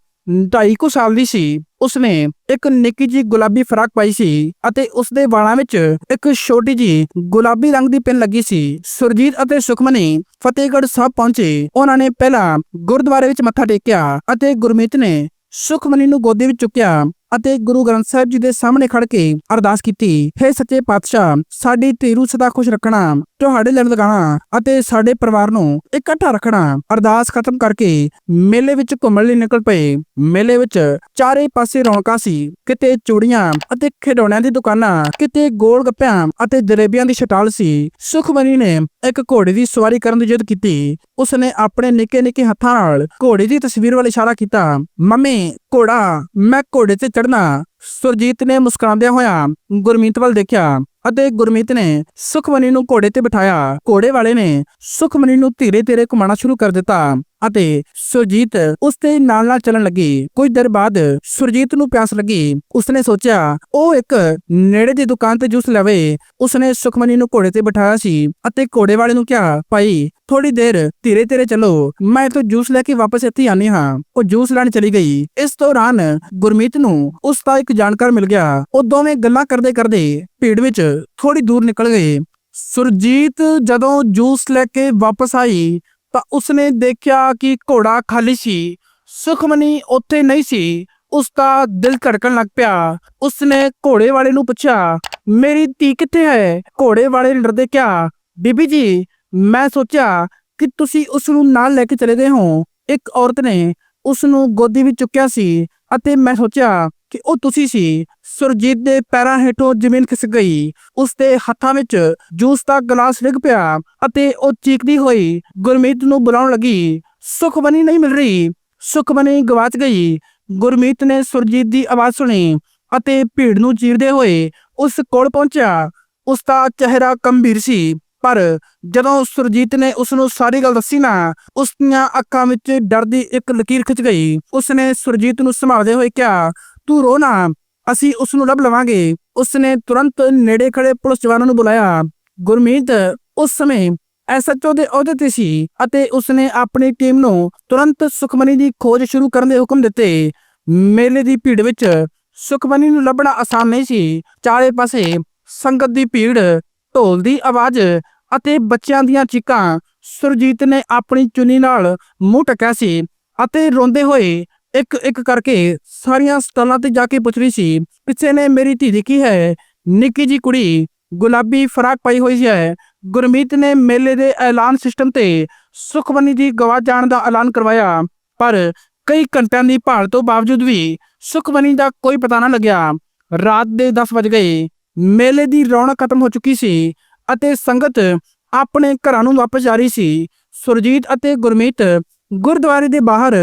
ਢਾਈ ਕੁ ਸਾਲ ਦੀ ਸੀ। ਉਸਨੇ ਇੱਕ ਨਿੱਕੀ ਜੀ ਗੁਲਾਬੀ ਫਰਾਕ ਪਾਈ ਸੀ ਅਤੇ ਉਸਦੇ ਵਾਲਾਂ ਵਿੱਚ ਇੱਕ ਛੋਟੀ ਜੀ ਗੁਲਾਬੀ ਰੰਗ ਦੀ ਪਿੰਨ ਲੱਗੀ ਸੀ। ਸੁਰਜੀਤ ਅਤੇ ਸੁਖਮਨੀ ਫਤਿਹਗੜ੍ਹ ਸਾਹਿਬ ਪਹੁੰਚੇ। ਉਹਨਾਂ ਨੇ ਪਹਿਲਾਂ ਗੁਰਦੁਆਰੇ ਵਿੱਚ ਮੱਥਾ ਟੇਕਿਆ ਅਤੇ ਗੁਰਮੀਤ ਨੇ ਸੁਖਮਨੀ ਨੂੰ ਗੋਦੀ ਵਿੱਚ ਚੁੱਕਿਆ। ਅਤੇ ਗੁਰੂ ਗ੍ਰੰਥ ਸਾਹਿਬ ਜੀ ਦੇ ਸਾਹਮਣੇ ਖੜ ਕੇ ਅਰਦਾਸ ਕੀਤੀ, ਹੈ ਸੱਚੇ ਪਾਤਸ਼ਾਹ, ਸਾਡੀ ਧੀਰੂ ਸਦਾ ਖੁਸ਼ ਰੱਖਣਾ, ਤੁਹਾਡੇ ਲੜ ਲਗਾਉਣਾ ਅਤੇ ਸਾਡੇ ਪਰਿਵਾਰ ਨੂੰ ਇਕੱਠਾ ਰੱਖਣਾ। ਅਰਦਾਸ ਖਤਮ ਕਰਕੇ ਮੇਲੇ ਵਿੱਚ ਘੁੰਮਣ ਲਈ ਨਿਕਲ ਪਏ। ਮੇਲੇ ਵਿੱਚ ਚਾਰੇ ਪਾਸੇ ਰੌਣਕਾਂ ਸੀ। ਕਿਤੇ ਚੂੜੀਆਂ ਅਤੇ ਖਿਡੌਣਿਆਂ ਦੀ ਦੁਕਾਨਾਂ, ਕਿਤੇ ਗੋਲ ਗੱਪਿਆਂ ਅਤੇ ਜਲੇਬੀਆਂ ਦੀ ਛਟਾਲ ਸੀ। ਸੁਖਮਨੀ ਨੇ ਇੱਕ ਘੋੜੇ ਦੀ ਸਵਾਰੀ ਕਰਨ ਦੀ ਜਿੱਦ ਕੀਤੀ। ਉਸਨੇ ਆਪਣੇ ਨਿੱਕੇ ਨਿੱਕੇ ਹੱਥਾਂ ਨਾਲ ਘੋੜੇ ਦੀ ਤਸਵੀਰ ਵੱਲ ਇਸ਼ਾਰਾ ਕੀਤਾ। ਮੰਮੀ, ਘੋੜਾ, ਮੈਂ ਘੋੜੇ ਤੇ ਚੜਨਾ ਸੁਰਜੀਤ ਨੇ ਮੁਸਕਰਾਉਂਦਿਆਂ ਹੋਇਆ ਗੁਰਮੀਤ ਵੱਲ ਦੇਖਿਆ ਅਤੇ ਗੁਰਮੀਤ ਨੇ ਸੁਖਮਨੀ ਨੂੰ ਘੋੜੇ ਤੇ ਬਿਠਾਇਆ। ਘੋੜੇ ਵਾਲੇ ਨੇ ਸੁਖਮਨੀ ਨੂੰ ਧੀਰੇ ਧੀਰੇ ਘੁਮਾਉਣਾ ਸ਼ੁਰੂ ਕਰ ਦਿੱਤਾ। ਅਤੇ ਸੁਰਜੀਤ ਉਸ ਦੇ ਨਾਲ ਨਾਲ ਚੱਲਣ ਲੱਗੀ। ਕੁਝ ਦੇਰ ਬਾਅਦ ਸੁਰਜੀਤ ਨੂੰ ਪਿਆਸ ਲੱਗੀ। ਉਸਨੇ ਸੋਚਿਆ, ਉਹ ਇੱਕ ਨੇੜੇ ਦੀ ਦੁਕਾਨ ਤੇ ਜੂਸ ਲਵੇ ਉਸਨੇ ਸੁਖਮਨੀ ਨੂੰ ਘੋੜੇ ਤੇ ਬਿਠਾਇਆ ਸੀ ਅਤੇ ਘੋੜੇ ਵਾਲੇ ਨੂੰ ਕਿਹਾ, ਭਾਈ ਥੋੜੀ ਦੇਰ ਧੀਰੇ ਧੀਰੇ ਚਲੋ। ਮੈਂ ਤਾਂ ਜੂਸ ਲੈ ਕੇ ਵਾਪਸ ਇੱਥੇ ਆਨੀ ਹਾਂ। ਉਹ ਜੂਸ ਲੈਣ ਚਲੀ ਗਈ। ਇਸ ਦੌਰਾਨ ਗੁਰਮੀਤ ਨੂੰ ਉਸ ਦਾ ਇੱਕ ਜਾਣਕਾਰ ਮਿਲ ਗਿਆ। ਉਹ ਦੋਵੇਂ ਗੱਲਾਂ ਕਰਦੇ ਕਰਦੇ ਭੀੜ ਵਿੱਚ ਥੋੜੀ ਦੂਰ ਨਿਕਲ ਗਏ। ਸੁਰਜੀਤ ਜਦੋਂ ਜੂਸ ਲੈ ਕੇ ਵਾਪਸ ਆਈ ਤਾਂ ਉਸਨੇ ਦੇਖਿਆ ਕਿ ਘੋੜਾ ਖਾਲੀ ਸੀ, ਸੁਖਮਨੀ ਉੱਥੇ ਨਹੀਂ ਸੀ ਉਸ ਦਾ ਦਿਲ ਧੜਕਣ ਲੱਗ ਪਿਆ। ਉਸਨੇ ਘੋੜੇ ਵਾਲੇ ਨੂੰ ਪੁੱਛਿਆ, ਮੇਰੀ ਧੀ ਕਿੱਥੇ ਹੈ? ਘੋੜੇ ਵਾਲੇ ਨੇ ਡਰਦੇ ਕਿਹਾ, ਬੀਬੀ ਜੀ, ਮੈਂ ਸੋਚਿਆ ਕਿ ਤੁਸੀਂ ਉਸ ਨੂੰ ਨਾਲ ਲੈ ਕੇ ਚਲੇ ਗਏ ਹੋ। ਇੱਕ ਔਰਤ ਨੇ ਉਸ ਨੂੰ ਗੋਦੀ ਵਿੱਚ ਚੁੱਕਿਆ ਸੀ ਅਤੇ ਮੈਂ ਸੋਚਿਆ ਕਿ ਉਹ ਤੁਸੀਂ ਸੀ। ਸੁਰਜੀਤ ਦੇ ਪੈਰਾਂ ਹੇਠੋਂ ਜ਼ਮੀਨ ਖਿਸਕ ਗਈ। ਉਸ ਦੇ ਹੱਥਾਂ ਵਿੱਚ ਜੂਸ ਦਾ ਗਲਾਸ ਡਿੱਗ ਪਿਆ ਅਤੇ ਉਹ ਚੀਕਦੀ ਹੋਈ ਗੁਰਮੀਤ ਨੂੰ ਬੁਲਾਉਣ ਲੱਗੀ। ਸੁਖਮਨੀ ਨਹੀਂ ਮਿਲ ਰਹੀ। ਸੁਖਮਨੀ ਗਵਾਚ ਗਈ। ਗੁਰਮੀਤ ਨੇ ਸੁਰਜੀਤ ਦੀ ਆਵਾਜ਼ ਸੁਣੀ ਅਤੇ ਭੀੜ ਨੂੰ ਚੀਰਦੇ ਹੋਏ ਉਸ ਕੋਲ ਪਹੁੰਚਿਆ। ਉਸ ਦਾ ਚਿਹਰਾ ਗੰਭੀਰ ਸੀ, ਪਰ ਜਦੋਂ ਸੁਰਜੀਤ ਨੇ ਉਸ ਨੂੰ ਸਾਰੀ ਗੱਲ ਦੱਸੀ ਨਾ, ਉਸ ਦੀਆਂ ਅੱਖਾਂ ਵਿੱਚ ਡਰ ਦੀ ਇੱਕ ਲਕੀਰ ਖਿੱਚ ਗਈ। ਉਸ ਨੇ ਸੁਰਜੀਤ ਨੂੰ ਸੰਭਾਲਦੇ ਹੋਏ ਕਿਹਾ, ਤੂੰ ਰੋ ਨਾ। ਅਸੀਂ ਉਸ ਨੂੰ ਲੱਭ ਲਵਾਂਗੇ। ਉਸ ਨੇ ਤੁਰੰਤ ਨੇੜੇ ਖੜੇ ਪੁਲਿਸ ਜਵਾਨਾਂ ਨੂੰ ਬੁਲਾਇਆ। ਗੁਰਮੀਤ ਉਸ ਸਮੇਂ ਐਸਐਚਓ ਦੇ ਅਹੁਦੇ ਤੇ ਸੀ ਅਤੇ ਉਸ ਨੇ ਆਪਣੀ ਟੀਮ ਨੂੰ ਤੁਰੰਤ ਸੁਖਮਨੀ ਦੀ ਖੋਜ ਸ਼ੁਰੂ ਕਰਨ ਦੇ ਹੁਕਮ ਦਿੱਤੇ। ਮੇਲੇ ਦੀ ਭੀੜ ਵਿੱਚ ਸੁਖਮਨੀ ਨੂੰ ਲੱਭਣਾ ਆਸਾਨ ਨਹੀਂ ਸੀ। ਚਾਰੇ ਪਾਸੇ ਸੰਗਤ ਦੀ ਭੀੜ, ਢੋਲ ਦੀ ਆਵਾਜ਼ ਅਤੇ ਬੱਚਿਆਂ ਦੀਆਂ ਚੀਕਾਂ ਸੁਰਜੀਤ ਨੇ ਆਪਣੀ ਚੁੰਨੀ ਨਾਲ ਮੂੰਹ ਟਕਿਆ ਸੀ ਅਤੇ ਰੋਂਦੇ ਹੋਏ ਇੱਕ ਇੱਕ ਕਰਕੇ ਸਾਰੀਆਂ ਸਟਾਲਾਂ ਤੇ ਜਾ ਕੇ ਪੁੱਛ ਰਹੀ ਸੀ। ਕਿਸੇ ਨੇ ਮੇਰੀ ਧੀ ਦੇਖੀ ਹੈ, ਨਿੱਕੀ ਜੀ ਕੁੜੀ, ਗੁਲਾਬੀ ਫਰਾਕ ਪਾਈ ਹੋਈ ਹੈ। ਗੁਰਮੀਤ ਨੇ ਮੇਲੇ ਦੇ ਐਲਾਨ ਸਿਸਟਮ ਤੇ ਸੁਖਮਨੀ ਦੀ ਗਵਾ ਜਾਣ ਦਾ ਐਲਾਨ ਕਰਵਾਇਆ, ਪਰ ਕਈ ਘੰਟਿਆਂ ਦੀ ਭਾਲ ਤੋਂ ਬਾਵਜੂਦ ਵੀ ਸੁਖਮਨੀ ਦਾ ਕੋਈ ਪਤਾ ਨਾ ਲੱਗਿਆ। ਰਾਤ ਦੇ 10 ਵਜ ਗਏ। ਮੇਲੇ ਦੀ ਰੌਣਕ ਖਤਮ ਹੋ ਚੁੱਕੀ ਸੀ ਅਤੇ ਸੰਗਤ ਆਪਣੇ ਘਰਾਂ ਨੂੰ ਵਾਪਸ ਜਾ ਰਹੀ ਸੀ। ਸੁਰਜੀਤ ਅਤੇ ਗੁਰਮੀਤ ਗੁਰਦੁਆਰੇ ਦੇ ਬਾਹਰ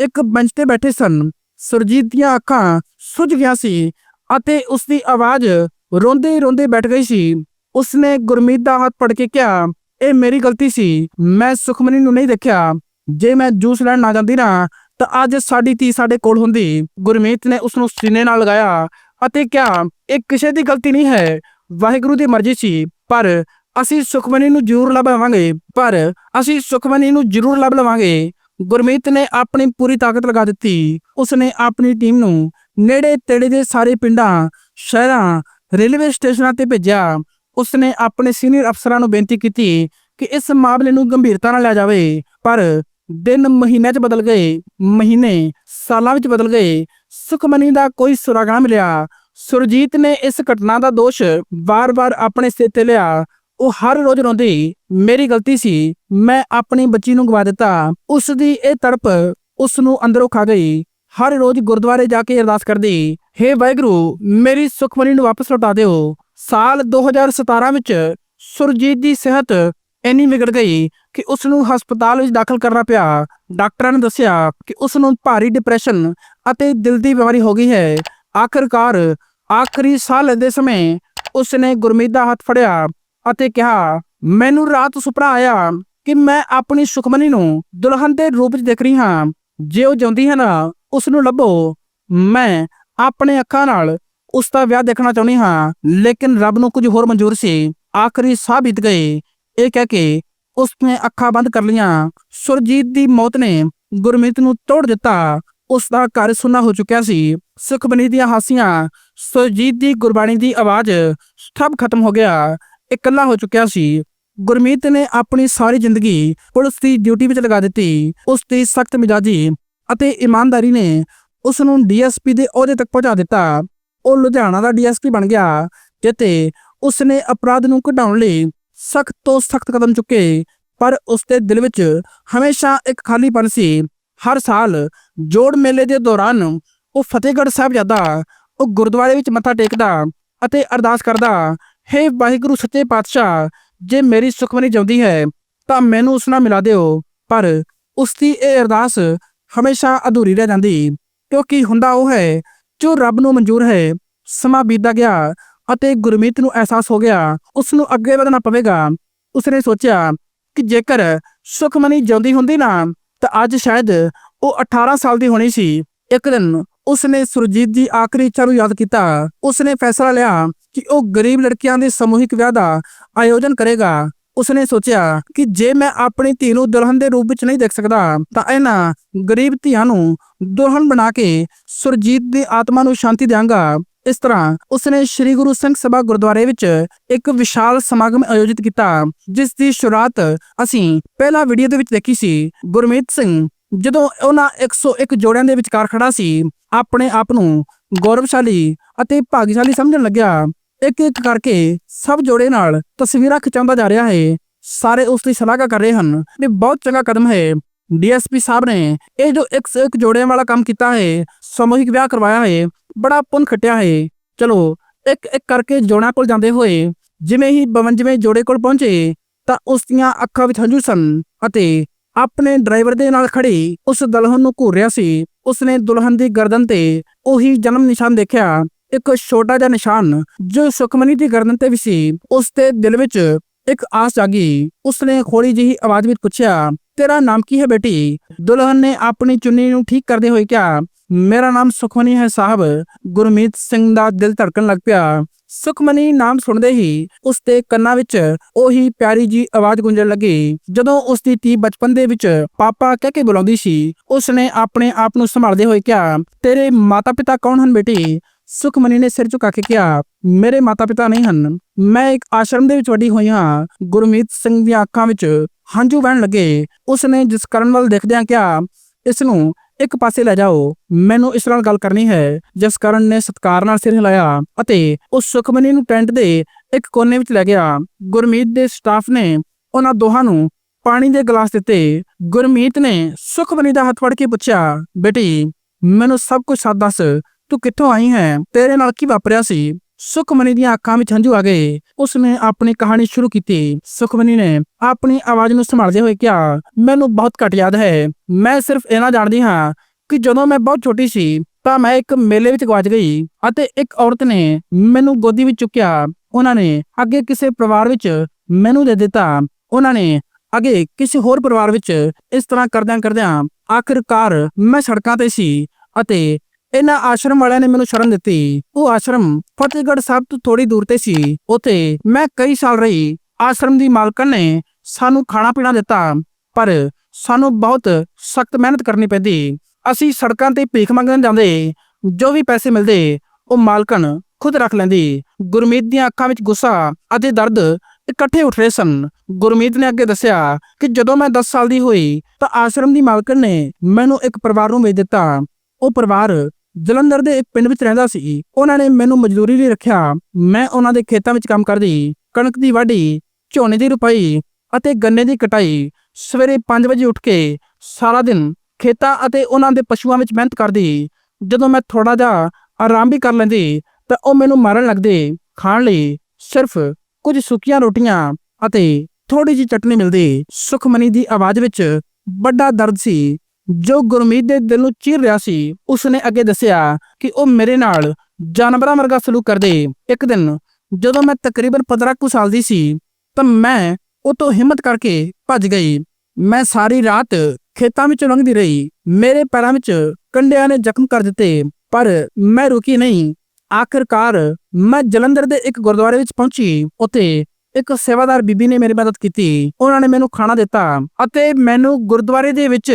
ਇੱਕ ਬੈਂਚ ਤੇ ਬੈਠੇ ਸਨ। ਸੁਰਜੀਤ ਦੀਆਂ ਅੱਖਾਂ ਸੁੱਜ ਗਿਆ ਸੀ ਅਤੇ ਉਸ ਦੀ ਆਵਾਜ਼ ਰੋਂਦੇ ਰੋਂਦੇ ਬੈਠ ਗਈ ਸੀ। ਉਸਨੇ ਗੁਰਮੀਤ ਦਾ ਹੱਥ ਫੜ ਕੇ ਕਿਹਾ, ਇਹ ਮੇਰੀ ਗਲਤੀ ਸੀ। ਮੈਂ ਸੁਖਮਨੀ ਨੂੰ ਨਹੀਂ ਦੇਖਿਆ। ਜੇ ਮੈਂ ਜੂਸ ਲੈਣ ਨਾ ਜਾਂਦੀ ਨਾ, ਤਾਂ ਅੱਜ ਸਾਡੀ ਧੀ ਸਾਡੇ ਕੋਲ ਹੁੰਦੀ। ਗੁਰਮੀਤ ਨੇ ਉਸ ਨੂੰ ਸੀਨੇ ਨਾਲ ਲਗਾਇਆ ਅਤੇ ਕਿਹਾ, ਇਹ ਕਿਸੇ ਦੀ ਗਲਤੀ ਨਹੀਂ ਹੈ। ਵਾਹਿਗੁਰੂ ਦੀ ਮਰਜ਼ੀ ਸੀ, ਪਰ ਅਸੀਂ ਸੁਖਮਨੀ ਨੂੰ ਜ਼ਰੂਰ ਲੱਭ ਲਵਾਂਗੇ ਪਰ ਅਸੀਂ ਸੁਖਮਨੀ ਨੂੰ ਜ਼ਰੂਰ ਲੱਭ ਲਵਾਂਗੇ। ਗੁਰਮੀਤ ਨੇ ਆਪਣੀ ਪੂਰੀ ਤਾਕਤ ਲਗਾ ਦਿੱਤੀ। ਉਸਨੇ ਆਪਣੀ ਟੀਮ ਨੂੰ ਨੇੜੇ ਤੇੜੇ ਦੇ ਸਾਰੇ ਪਿੰਡਾਂ, ਸ਼ਹਿਰਾਂ, ਰੇਲਵੇ ਸਟੇਸ਼ਨਾਂ ਤੇ ਭੇਜਿਆ। ਉਸਨੇ ਆਪਣੇ ਸੀਨੀਅਰ ਅਫਸਰਾਂ ਨੂੰ ਬੇਨਤੀ ਕੀਤੀ ਕਿ ਇਸ ਮਾਮਲੇ ਨੂੰ ਗੰਭੀਰਤਾ ਨਾਲ ਲਿਆ ਜਾਵੇ, ਪਰ ਦਿਨ ਮਹੀਨਿਆਂ 'ਚ ਬਦਲ ਗਏ, ਮਹੀਨੇ, ਸਾਲਾਂ ਵਿੱਚ ਬਦਲ ਗਏ, ਸੁਖਮਨੀ ਦਾ ਕੋਈ ਸੁਰਾਗ ਨਾ ਮਿਲਿਆ। ਸੁਰਜੀਤ ਨੇ ਇਸ ਘਟਨਾ ਦਾ ਦੋਸ਼ ਵਾਰ-ਵਾਰ ਆਪਣੇ ਸਿਰ ਤੇ ਲਿਆ। ਉਹ ਹਰ ਰੋਜ਼ ਰੋਂਦੀ, ਮੇਰੀ ਗਲਤੀ ਸੀ, ਮੈਂ ਆਪਣੀ ਬੱਚੀ ਨੂੰ ਗਵਾ ਦਿੱਤਾ। ਉਸ ਦੀ ਇਹ ਤੜਪ ਉਸ ਨੂੰ ਅੰਦਰੋਂ ਖਾ ਗਈ। ਹਰ ਰੋਜ਼ ਗੁਰਦੁਆਰੇ ਜਾ ਕੇ ਅਰਦਾਸ ਕਰਦੀ, ਹੇ ਵਾਹਿਗੁਰੂ, ਮੇਰੀ ਸੁਖਮਨੀ ਨੂੰ ਵਾਪਸ ਲੌਟਾ ਦਿਓ। ਸਾਲ 2017 ਵਿੱਚ ਸੁਰਜੀਤ ਦੀ ਸਿਹਤ ਇੰਨੀ ਵਿਗੜ ਗਈ ਕਿ ਉਸ ਨੂੰ ਹਸਪਤਾਲ ਵਿੱਚ ਦਾਖਲ ਕਰਨਾ ਪਿਆ। ਡਾਕਟਰਾਂ ਨੇ ਦੱਸਿਆ ਕਿ ਉਸ ਨੂੰ ਭਾਰੀ ਡਿਪਰੈਸ਼ਨ ਅਤੇ ਦਿਲ ਦੀ ਬਿਮਾਰੀ ਹੋ ਗਈ ਹੈ। ਆਖਰਕਾਰ ਆਖਰੀ ਸਾਹ ਲੈਂਦੇ ਸਮੇਂ ਉਸ ਨੇ ਗੁਰਮੀਤ ਦਾ ਹੱਥ ਫੜਿਆ। ਅਤੇ ਕਿਹਾ, ਮੈਨੂੰ ਰਾਤ ਸੁਪਨਾ ਆਇਆ ਕਿ ਮੈਂ ਆਪਣੀ ਸੁਖਮਨੀ ਨੂੰ ਦੁਲਹਨ ਦੇ ਰੂਪ ਵਿੱਚ ਦੇਖ ਰਹੀ ਹਾਂ। ਜੇ ਉਹ ਜਿਉਂਦੀ ਹੈ ਨਾ ਉਸ ਨੂੰ ਲੱਭੋ। ਮੈਂ ਆਪਣੇ ਅੱਖਾਂ ਨਾਲ ਉਸ ਦਾ ਵਿਆਹ ਦੇਖਣਾ ਚਾਹੁੰਦੀ ਹਾਂ, ਲੇਕਿਨ ਰੱਬ ਨੂੰ ਕੁਝ ਹੋਰ ਮਨਜ਼ੂਰ ਸੀ। ਆਖਰੀ ਸਾਹ ਬੀਤ ਗਏ। ਇਹ ਕਹਿ ਕੇ ਉਸ ਨੇ ਅੱਖਾਂ ਬੰਦ ਕਰ ਲਈਆਂ। ਸੁਰਜੀਤ ਦੀ ਮੌਤ ਨੇ ਗੁਰਮੀਤ ਨੂੰ ਤੋੜ ਦਿੱਤਾ। ਉਸ ਦਾ ਘਰ ਸੁੰਨਾ ਹੋ ਚੁੱਕਿਆ ਸੀ। ਸੁਖਮਨੀ ਦੀਆਂ ਹਾਸੀਆਂ, ਸੁਰਜੀਤ ਦੀ ਗੁਰਬਾਣੀ ਦੀ ਆਵਾਜ਼ ਸਭ ਖਤਮ ਹੋ ਗਿਆ। ਇਕੱਲਾ ਹੋ ਚੁੱਕਿਆ ਸੀ। ਗੁਰਮੀਤ ਨੇ ਆਪਣੀ ਸਾਰੀ ਜ਼ਿੰਦਗੀ ਪੁਲਿਸ ਦੀ ਡਿਊਟੀ ਵਿੱਚ ਲਗਾ ਦਿੱਤੀ। ਉਸ ਦੀ ਸਖਤ ਮਿਜਾਜੀ ਅਤੇ ਇਮਾਨਦਾਰੀ ਨੇ ਉਸ ਨੂੰ ਡੀਐਸਪੀ ਦੇ ਅਹੁਦੇ ਤੱਕ ਪਹੁੰਚਾ ਦਿੱਤਾ। ਉਹ ਲੁਧਿਆਣਾ ਦਾ ਡੀਐਸਪੀ ਬਣ ਗਿਆ ਜਿੱਤੇ ਉਸ ਨੇ ਅਪਰਾਧ ਨੂੰ ਘਟਾਉਣ ਲਈ ਸਖਤ ਤੋਂ ਸਖਤ ਕਦਮ ਚੁੱਕੇ। ਪਰ ਉਸ ਦੇ ਦਿਲ ਵਿੱਚ ਹਮੇਸ਼ਾ ਇੱਕ ਖਾਲੀਪਨ ਸੀ। ਹਰ ਸਾਲ ਜੋੜ ਮੇਲੇ ਦੇ ਦੌਰਾਨ ਉਹ ਫਤਿਹਗੜ੍ਹ ਸਾਹਿਬ ਜਾਂਦਾ ਉਹ ਗੁਰਦੁਆਰੇ ਵਿੱਚ ਮੱਥਾ ਟੇਕਦਾ ਅਤੇ ਅਰਦਾਸ ਕਰਦਾ ਹੇ ਵਾਹਿਗੁਰੂ ਸੱਚੇ ਪਾਤਸ਼ਾਹ, ਜੇ ਮੇਰੀ ਸੁਖਮਨੀ ਜਿਉਂਦੀ ਹੈ, ਤਾਂ ਮੈਨੂੰ ਉਸ ਨਾਲ ਮਿਲਾ ਦਿਓ। ਪਰ ਉਸ ਦੀ ਇਹ ਅਰਦਾਸ ਹਮੇਸ਼ਾ ਅਧੂਰੀ ਰਹਿ ਜਾਂਦੀ, ਕਿਉਂਕਿ ਹੁੰਦਾ ਉਹ ਹੈ, ਜੋ ਰੱਬ ਨੂੰ ਮਨਜ਼ੂਰ ਹੈ, ਸਮਾਂ ਬੀਤਦਾ ਗਿਆ ਅਤੇ ਗੁਰਮੀਤ ਨੂੰ ਅਹਿਸਾਸ ਹੋ ਗਿਆ, ਉਸ ਨੂੰ ਅੱਗੇ ਵਧਣਾ ਪਵੇਗਾ। ਉਸਨੇ ਸੋਚਿਆ ਕਿ ਜੇਕਰ ਸੁਖਮਨੀ ਜਿਉਂਦੀ ਹੁੰਦੀ ਨਾ, ਤਾਂ ਅੱਜ ਸ਼ਾਇਦ ਉਹ 18 ਸਾਲ ਦੀ ਹੋਣੀ ਸੀ। ਇੱਕ ਦਿਨ ਉਸਨੇ ਸੁਰਜੀਤ ਦੀ ਆਖਰੀ ਇੱਛਾ ਨੂੰ ਯਾਦ ਕੀਤਾ। ਉਸਨੇ ਫੈਸਲਾ ਲਿਆ ਕਿ ਉਹ ਗਰੀਬ ਲੜਕੀਆਂ ਦੇ ਸਮੂਹਿਕ ਵਿਆਹ ਦਾ ਆਯੋਜਨ ਕਰੇਗਾ। ਉਸਨੇ ਸੋਚਿਆ ਕਿ ਜੇ ਮੈਂ ਆਪਣੀ ਧੀ ਨੂੰ ਦੁਲਹਨ ਦੇ ਰੂਪ ਵਿੱਚ ਨਹੀਂ ਦੇਖ ਸਕਦਾ, ਤਾਂ ਇਹਨਾਂ ਗਰੀਬ ਧੀਆਂ ਨੂੰ ਦੁਲਹਨ ਬਣਾ ਕੇ ਸੁਰਜੀਤ ਦੀ ਆਤਮਾ ਨੂੰ ਸ਼ਾਂਤੀ ਦਿਆਂਗਾ। ਇਸ ਤਰ੍ਹਾਂ ਉਸਨੇ ਸ੍ਰੀ ਗੁਰੂ ਸਿੰਘ ਸਭਾ ਗੁਰਦੁਆਰੇ ਵਿੱਚ ਇੱਕ ਵਿਸ਼ਾਲ ਸਮਾਗਮ ਆਯੋਜਿਤ ਕੀਤਾ, ਜਿਸ ਦੀ ਸ਼ੁਰੂਆਤ ਅਸੀਂ ਪਹਿਲਾ ਵੀਡੀਓ ਦੇ ਵਿੱਚ ਦੇਖੀ ਸੀ। ਗੁਰਮੀਤ ਸਿੰਘ ਜਦੋਂ ਉਹਨਾਂ 101 ਜੋੜਿਆਂ ਦੇ ਵਿਚਕਾਰ ਖੜਾ ਸੀ, ਆਪਣੇ ਆਪ ਨੂੰ ਗੌਰਵਸ਼ਾਲੀ ਅਤੇ ਭਾਗਸ਼ਾਲੀ ਸਮਝਣ ਲੱਗਿਆ। ਇੱਕ ਇੱਕ ਕਰਕੇ ਸਭ ਜੋੜੇ ਨਾਲ ਤਸਵੀਰਾਂ ਖਿਚਾਉਂਦਾ ਜਾ ਰਿਹਾ ਹੈ। ਸਾਰੇ ਉਸ ਦੀ ਸ਼ਲਾਘਾ ਕਰ ਰਹੇ ਹਨ ਇਹ ਬਹੁਤ ਚੰਗਾ ਕਦਮ ਹੈ। ਡੀਐਸਪੀ ਸਾਹਿਬ ਨੇ ਇਹ ਜੋ 101 ਜੋੜਿਆਂ ਵਾਲਾ ਕੰਮ ਕੀਤਾ ਹੈ, ਸਮੂਹਿਕ ਵਿਆਹ ਕਰਵਾਇਆ ਹੈ, ਬੜਾ ਪੁੰਨ ਖਟਿਆ ਹੈ। ਚਲੋ, ਇੱਕ ਇੱਕ ਕਰਕੇ ਜੋੜਾਂ ਕੋਲ ਜਾਂਦੇ ਹੋਏ ਜਿਵੇਂ ਹੀ 52ਵੇਂ ਜੋੜੇ ਕੋਲ ਪਹੁੰਚੇ ਤਾਂ ਉਸ ਦੀਆਂ ਅੱਖਾਂ ਵਿੱਚ ਹੰਝੂ ਸਨ ਅਤੇ ਆਪਣੇ ਡਰਾਈਵਰ ਦੇ ਨਾਲ ਖੜੀ ਉਸ ਦੁਲਹਨ ਨੂੰ ਘੂਰ ਰਿਹਾ ਸੀ। ਉਸਨੇ ਦੁਲਹਨ ਦੀ ਗਰਦਨ ਤੇ ਉਹੀ ਜਨਮ ਨਿਸ਼ਾਨ ਦੇਖਿਆ। ਇੱਕ ਛੋਟਾ ਜਿਹਾ ਨਿਸ਼ਾਨ ਜੋ ਸੁਖਮਨੀ ਦੀ ਗਰਦਨ ਤੇ ਵੀ ਸੀ। ਉਸ ਦੇ ਦਿਲ ਵਿੱਚ ਇੱਕ ਆਸ ਜਾਗੀ। ਉਸਨੇ ਖੋੜੀ ਜਿਹੀ ਆਵਾਜ਼ ਵਿੱਚ ਪੁੱਛਿਆ, ਤੇਰਾ ਨਾਮ ਕੀ ਹੈ ਬੇਟੀ? ਦੁਲਹਨ ਨੇ ਆਪਣੀ ਚੁੰਨੀ ਨੂੰ ਠੀਕ ਕਰਦੇ ਹੋਏ ਕਿਹਾ, ਮੇਰਾ ਨਾਮ ਸੁਖਮਨੀ ਹੈ, ਸਾਹਿਬ। ਗੁਰਮੀਤ ਸਿੰਘ ਦਾ ਦਿਲ ਧੜਕਣ ਲੱਗ ਪਿਆ। ਸੁਖਮਨੀ ਨਾਮ ਸੁਣਦੇ ਹੀ ਉਸ ਦੇ ਕੰਨਾਂ ਵਿੱਚ ਉਹੀ ਪਿਆਰੀ ਜੀ ਆਵਾਜ਼ ਗੂੰਜਣ ਲੱਗੀ। ਜਦੋਂ ਉਸ ਦੀ ਧੀ ਬਚਪਨ ਦੇ ਵਿੱਚ ਪਾਪਾ ਕਹਿ ਕੇ ਬੁਲਾਉਂਦੀ ਸੀ ਉਸ ਨੇ ਆਪਣੇ ਆਪ ਨੂੰ ਸੰਭਾਲਦੇ ਹੋਏ ਕਿਹਾ, ਤੇਰੇ ਮਾਤਾ-ਪਿਤਾ ਕੌਣ ਹਨ ਬੇਟੀ? ਸੁਖਮਨੀ ਨੇ ਸਿਰ ਝੁਕਾ ਕੇ ਕਿਹਾ, ਮੇਰੇ ਮਾਤਾ-ਪਿਤਾ ਨਹੀਂ ਹਨ। ਮੈਂ ਇੱਕ ਆਸ਼ਰਮ ਦੇ ਵਿੱਚ ਵੱਡੀ ਹੋਈ ਹਾਂ। ਗੁਰਮੀਤ ਸਿੰਘ ਦੀਆਂ ਅੱਖਾਂ ਵਿੱਚ ਹੰਝੂ ਵਹਿਣ ਲੱਗੇ। ਉਸ ਨੇ ਜਿਸ ਕਰਨ ਵੱਲ ਦੇਖਦਿਆਂ ਕਿਹਾ, ਇਸ ਨੂੰ ਇੱਕ ਪਾਸੇ ਲੈ ਜਾਓ। ਮੈਨੂੰ ਇਸ ਨਾਲ ਗੱਲ ਕਰਨੀ ਹੈ, ਜਿਸ ਕਾਰਨ ਨੇ ਸਤਕਾਰ ਨਾਲ ਸਿਰ ਹਿਲਾਇਆ ਅਤੇ ਉਸ ਸੁਖਮਨੀ ਨੂੰ ਟੈਂਟ ਦੇ ਇੱਕ ਕੋਨੇ ਵਿੱਚ ਲੈ ਗਿਆ। ਗੁਰਮੀਤ ਦੇ ਸਟਾਫ ਨੇ ਉਹਨਾਂ ਦੋਹਾਂ ਨੂੰ ਪਾਣੀ ਦੇ ਗਲਾਸ ਦਿੱਤੇ। ਗੁਰਮੀਤ ਨੇ ਸੁਖਮਨੀ ਦਾ ਹੱਥ ਫੜ ਕੇ ਪੁੱਛਿਆ, ਬੇਟੀ, ਮੈਨੂੰ ਸਭ ਕੁਝ ਸੱਚ ਦੱਸ। ਤੂੰ ਕਿੱਥੋਂ ਆਈ ਹੈ? ਤੇਰੇ ਨਾਲ ਕੀ ਵਾਪਰਿਆ ਸੀ? ਸੁਖਮਨੀ ਦੀਆਂ ਅੱਖਾਂ ਵਿੱਚ ਹੰਝੂ ਆ ਗਏ। ਉਸਨੇ ਆਪਣੀ ਕਹਾਣੀ ਸ਼ੁਰੂ ਕੀਤੀ। ਸੁਖਮਨੀ ਨੇ ਆਪਣੀ ਆਵਾਜ਼ ਨੂੰ ਸੰਭਾਲਦੇ ਹੋਏ ਕਿਹਾ, ਮੈਨੂੰ ਬਹੁਤ ਘੱਟ ਯਾਦ ਹੈ। ਮੈਂ ਸਿਰਫ ਇਹਨਾਂ ਜਾਣਦੀ ਹਾਂ ਕਿ ਜਦੋਂ ਮੈਂ ਬਹੁਤ ਛੋਟੀ ਸੀ, ਤਾਂ ਮੈਂ ਇੱਕ ਮੇਲੇ ਵਿੱਚ ਗਵਾਚ ਗਈ ਅਤੇ ਇੱਕ ਔਰਤ ਨੇ ਮੈਨੂੰ ਗੋਦੀ ਵਿੱਚ ਚੁੱਕਿਆ। ਉਹਨਾਂ ਨੇ ਅੱਗੇ ਕਿਸੇ ਪਰਿਵਾਰ ਵਿੱਚ ਮੈਨੂੰ ਦੇ ਦਿੱਤਾ। ਉਹਨਾਂ ਨੇ ਅੱਗੇ ਕਿਸੇ ਹੋਰ ਪਰਿਵਾਰ ਵਿੱਚ ਇਸ ਤਰ੍ਹਾਂ ਕਰਦਿਆਂ ਕਰਦਿਆਂ ਆਖਿਰਕਾਰ ਮੈਂ ਸੜਕਾਂ ਤੇ ਸੀ ਅਤੇ ਇਹਨਾਂ ਆਸ਼ਰਮ ਵਾਲਿਆਂ ਨੇ ਮੈਨੂੰ ਸ਼ਰਨ ਦਿੱਤੀ। ਉਹ ਆਸ਼ਰਮ ਫਤਿਹਗੜ੍ਹ ਸਾਹਿਬ ਤੋਂ ਥੋੜੀ ਦੂਰ ਤੇ ਸੀ। ਉਥੇ ਮੈਂ ਕਈ ਸਾਲ ਰਹੀ। ਆਸ਼ਰਮ ਦੀ ਮਾਲਕਣ ਨੇ ਸਾਨੂੰ ਖਾਣਾ ਪੀਣਾ ਦਿੱਤਾ, ਪਰ ਸਾਨੂੰ ਬਹੁਤ ਸਖਤ ਮਿਹਨਤ ਕਰਨੀ ਪੈਂਦੀ। ਅਸੀਂ ਸੜਕਾਂ ਤੇ ਭੀਖ ਮੰਗਣ ਜਾਂਦੇ। ਜੋ ਵੀ ਪੈਸੇ ਮਿਲਦੇ, ਉਹ ਮਾਲਕਣ ਖੁਦ ਰੱਖ ਲੈਂਦੀ। ਗੁਰਮੀਤ ਦੀਆਂ ਅੱਖਾਂ ਵਿੱਚ ਗੁੱਸਾ ਅਤੇ ਦਰਦ ਇਕੱਠੇ ਉੱਠ ਰਹੇ ਸਨ। ਗੁਰਮੀਤ ਨੇ ਅੱਗੇ ਦੱਸਿਆ ਕਿ ਜਦੋਂ ਮੈਂ 10 ਸਾਲ ਦੀ ਹੋਈ ਤਾਂ ਆਸ਼ਰਮ ਦੀ ਮਾਲਕਣ ਨੇ ਮੈਨੂੰ ਇੱਕ ਪਰਿਵਾਰ ਨੂੰ ਵੇਚ ਦਿੱਤਾ। ਉਹ ਪਰਿਵਾਰ ਜਲੰਧਰ ਦੇ ਪਿੰਡ ਵਿੱਚ ਰਹਿੰਦਾ ਸੀ। ਉਹਨਾਂ ਨੇ ਮੈਨੂੰ ਮਜ਼ਦੂਰੀ ਲਈ ਰੱਖਿਆ। ਮੈਂ ਉਹਨਾਂ ਦੇ ਖੇਤਾਂ ਵਿੱਚ ਕੰਮ ਕਰਦੀ, ਕਣਕ ਦੀ ਵਾਢੀ, ਝੋਨੇ ਦੀ ਰੁਪਾਈ ਅਤੇ ਗੰਨੇ ਦੀ ਕਟਾਈ। ਸਵੇਰੇ 5 ਵਜੇ ਉੱਠ ਕੇ ਸਾਰਾ ਦਿਨ ਖੇਤਾਂ ਅਤੇ ਉਹਨਾਂ ਦੇ ਪਸ਼ੂਆਂ ਵਿੱਚ ਮਿਹਨਤ ਕਰਦੀ। ਜਦੋਂ ਮੈਂ ਥੋੜਾ ਜਿਹਾ ਆਰਾਮ ਵੀ ਕਰ ਲੈਂਦੀ, ਤਾਂ ਉਹ ਮੈਨੂੰ ਮਾਰਨ ਲੱਗਦੇ। ਖਾਣ ਲਈ ਸਿਰਫ ਕੁਝ ਸੁੱਕੀਆਂ ਰੋਟੀਆਂ ਅਤੇ ਥੋੜੀ ਜਿਹੀ ਚਟਨੀ ਮਿਲਦੀ। ਸੁਖਮਨੀ ਦੀ ਆਵਾਜ਼ ਵਿੱਚ ਵੱਡਾ ਦਰਦ ਸੀ। ਜੋ ਗੁਰਮੀਤ ਦੇ ਦਿਲ ਨੂੰ ਚੀਰ ਰਿਹਾ ਸੀ, ਉਸਨੇ ਅੱਗੇ ਦੱਸਿਆ ਕਿ ਉਹ ਮੇਰੇ ਨਾਲ ਜਾਨਵਰਾਂ ਵਰਗਾ ਸਲੂਕ ਕਰਦੇ। ਇੱਕ ਦਿਨ ਜਦੋਂ ਮੈਂ ਤਕਰੀਬਨ 15 ਕੁ ਸਾਲ ਦੀ ਸੀ, ਤਾਂ ਮੈਂ ਉਹ ਤੋਂ ਹਿੰਮਤ ਕਰਕੇ ਭੱਜ ਗਈ। ਮੈਂ ਸਾਰੀ ਰਾਤ ਖੇਤਾਂ ਵਿੱਚ ਲੰਘਦੀ ਰਹੀ। ਮੇਰੇ ਪੈਰਾਂ ਵਿੱਚ ਕੰਡਿਆਂ ਨੇ ਜ਼ਖਮ ਕਰ ਦਿੱਤੇ, ਪਰ ਮੈਂ ਰੁਕੀ ਨਹੀਂ। ਆਖਿਰਕਾਰ ਮੈਂ ਜਲੰਧਰ ਦੇ ਇੱਕ ਗੁਰਦੁਆਰੇ ਵਿੱਚ ਪਹੁੰਚੀ। ਉੱਥੇ ਇੱਕ ਸੇਵਾਦਾਰ ਬੀਬੀ ਨੇ ਮੇਰੀ ਮਦਦ ਕੀਤੀ। ਉਹਨਾਂ ਨੇ ਮੈਨੂੰ ਖਾਣਾ ਦਿੱਤਾ ਅਤੇ ਮੈਨੂੰ ਗੁਰਦੁਆਰੇ ਦੇ ਵਿੱਚ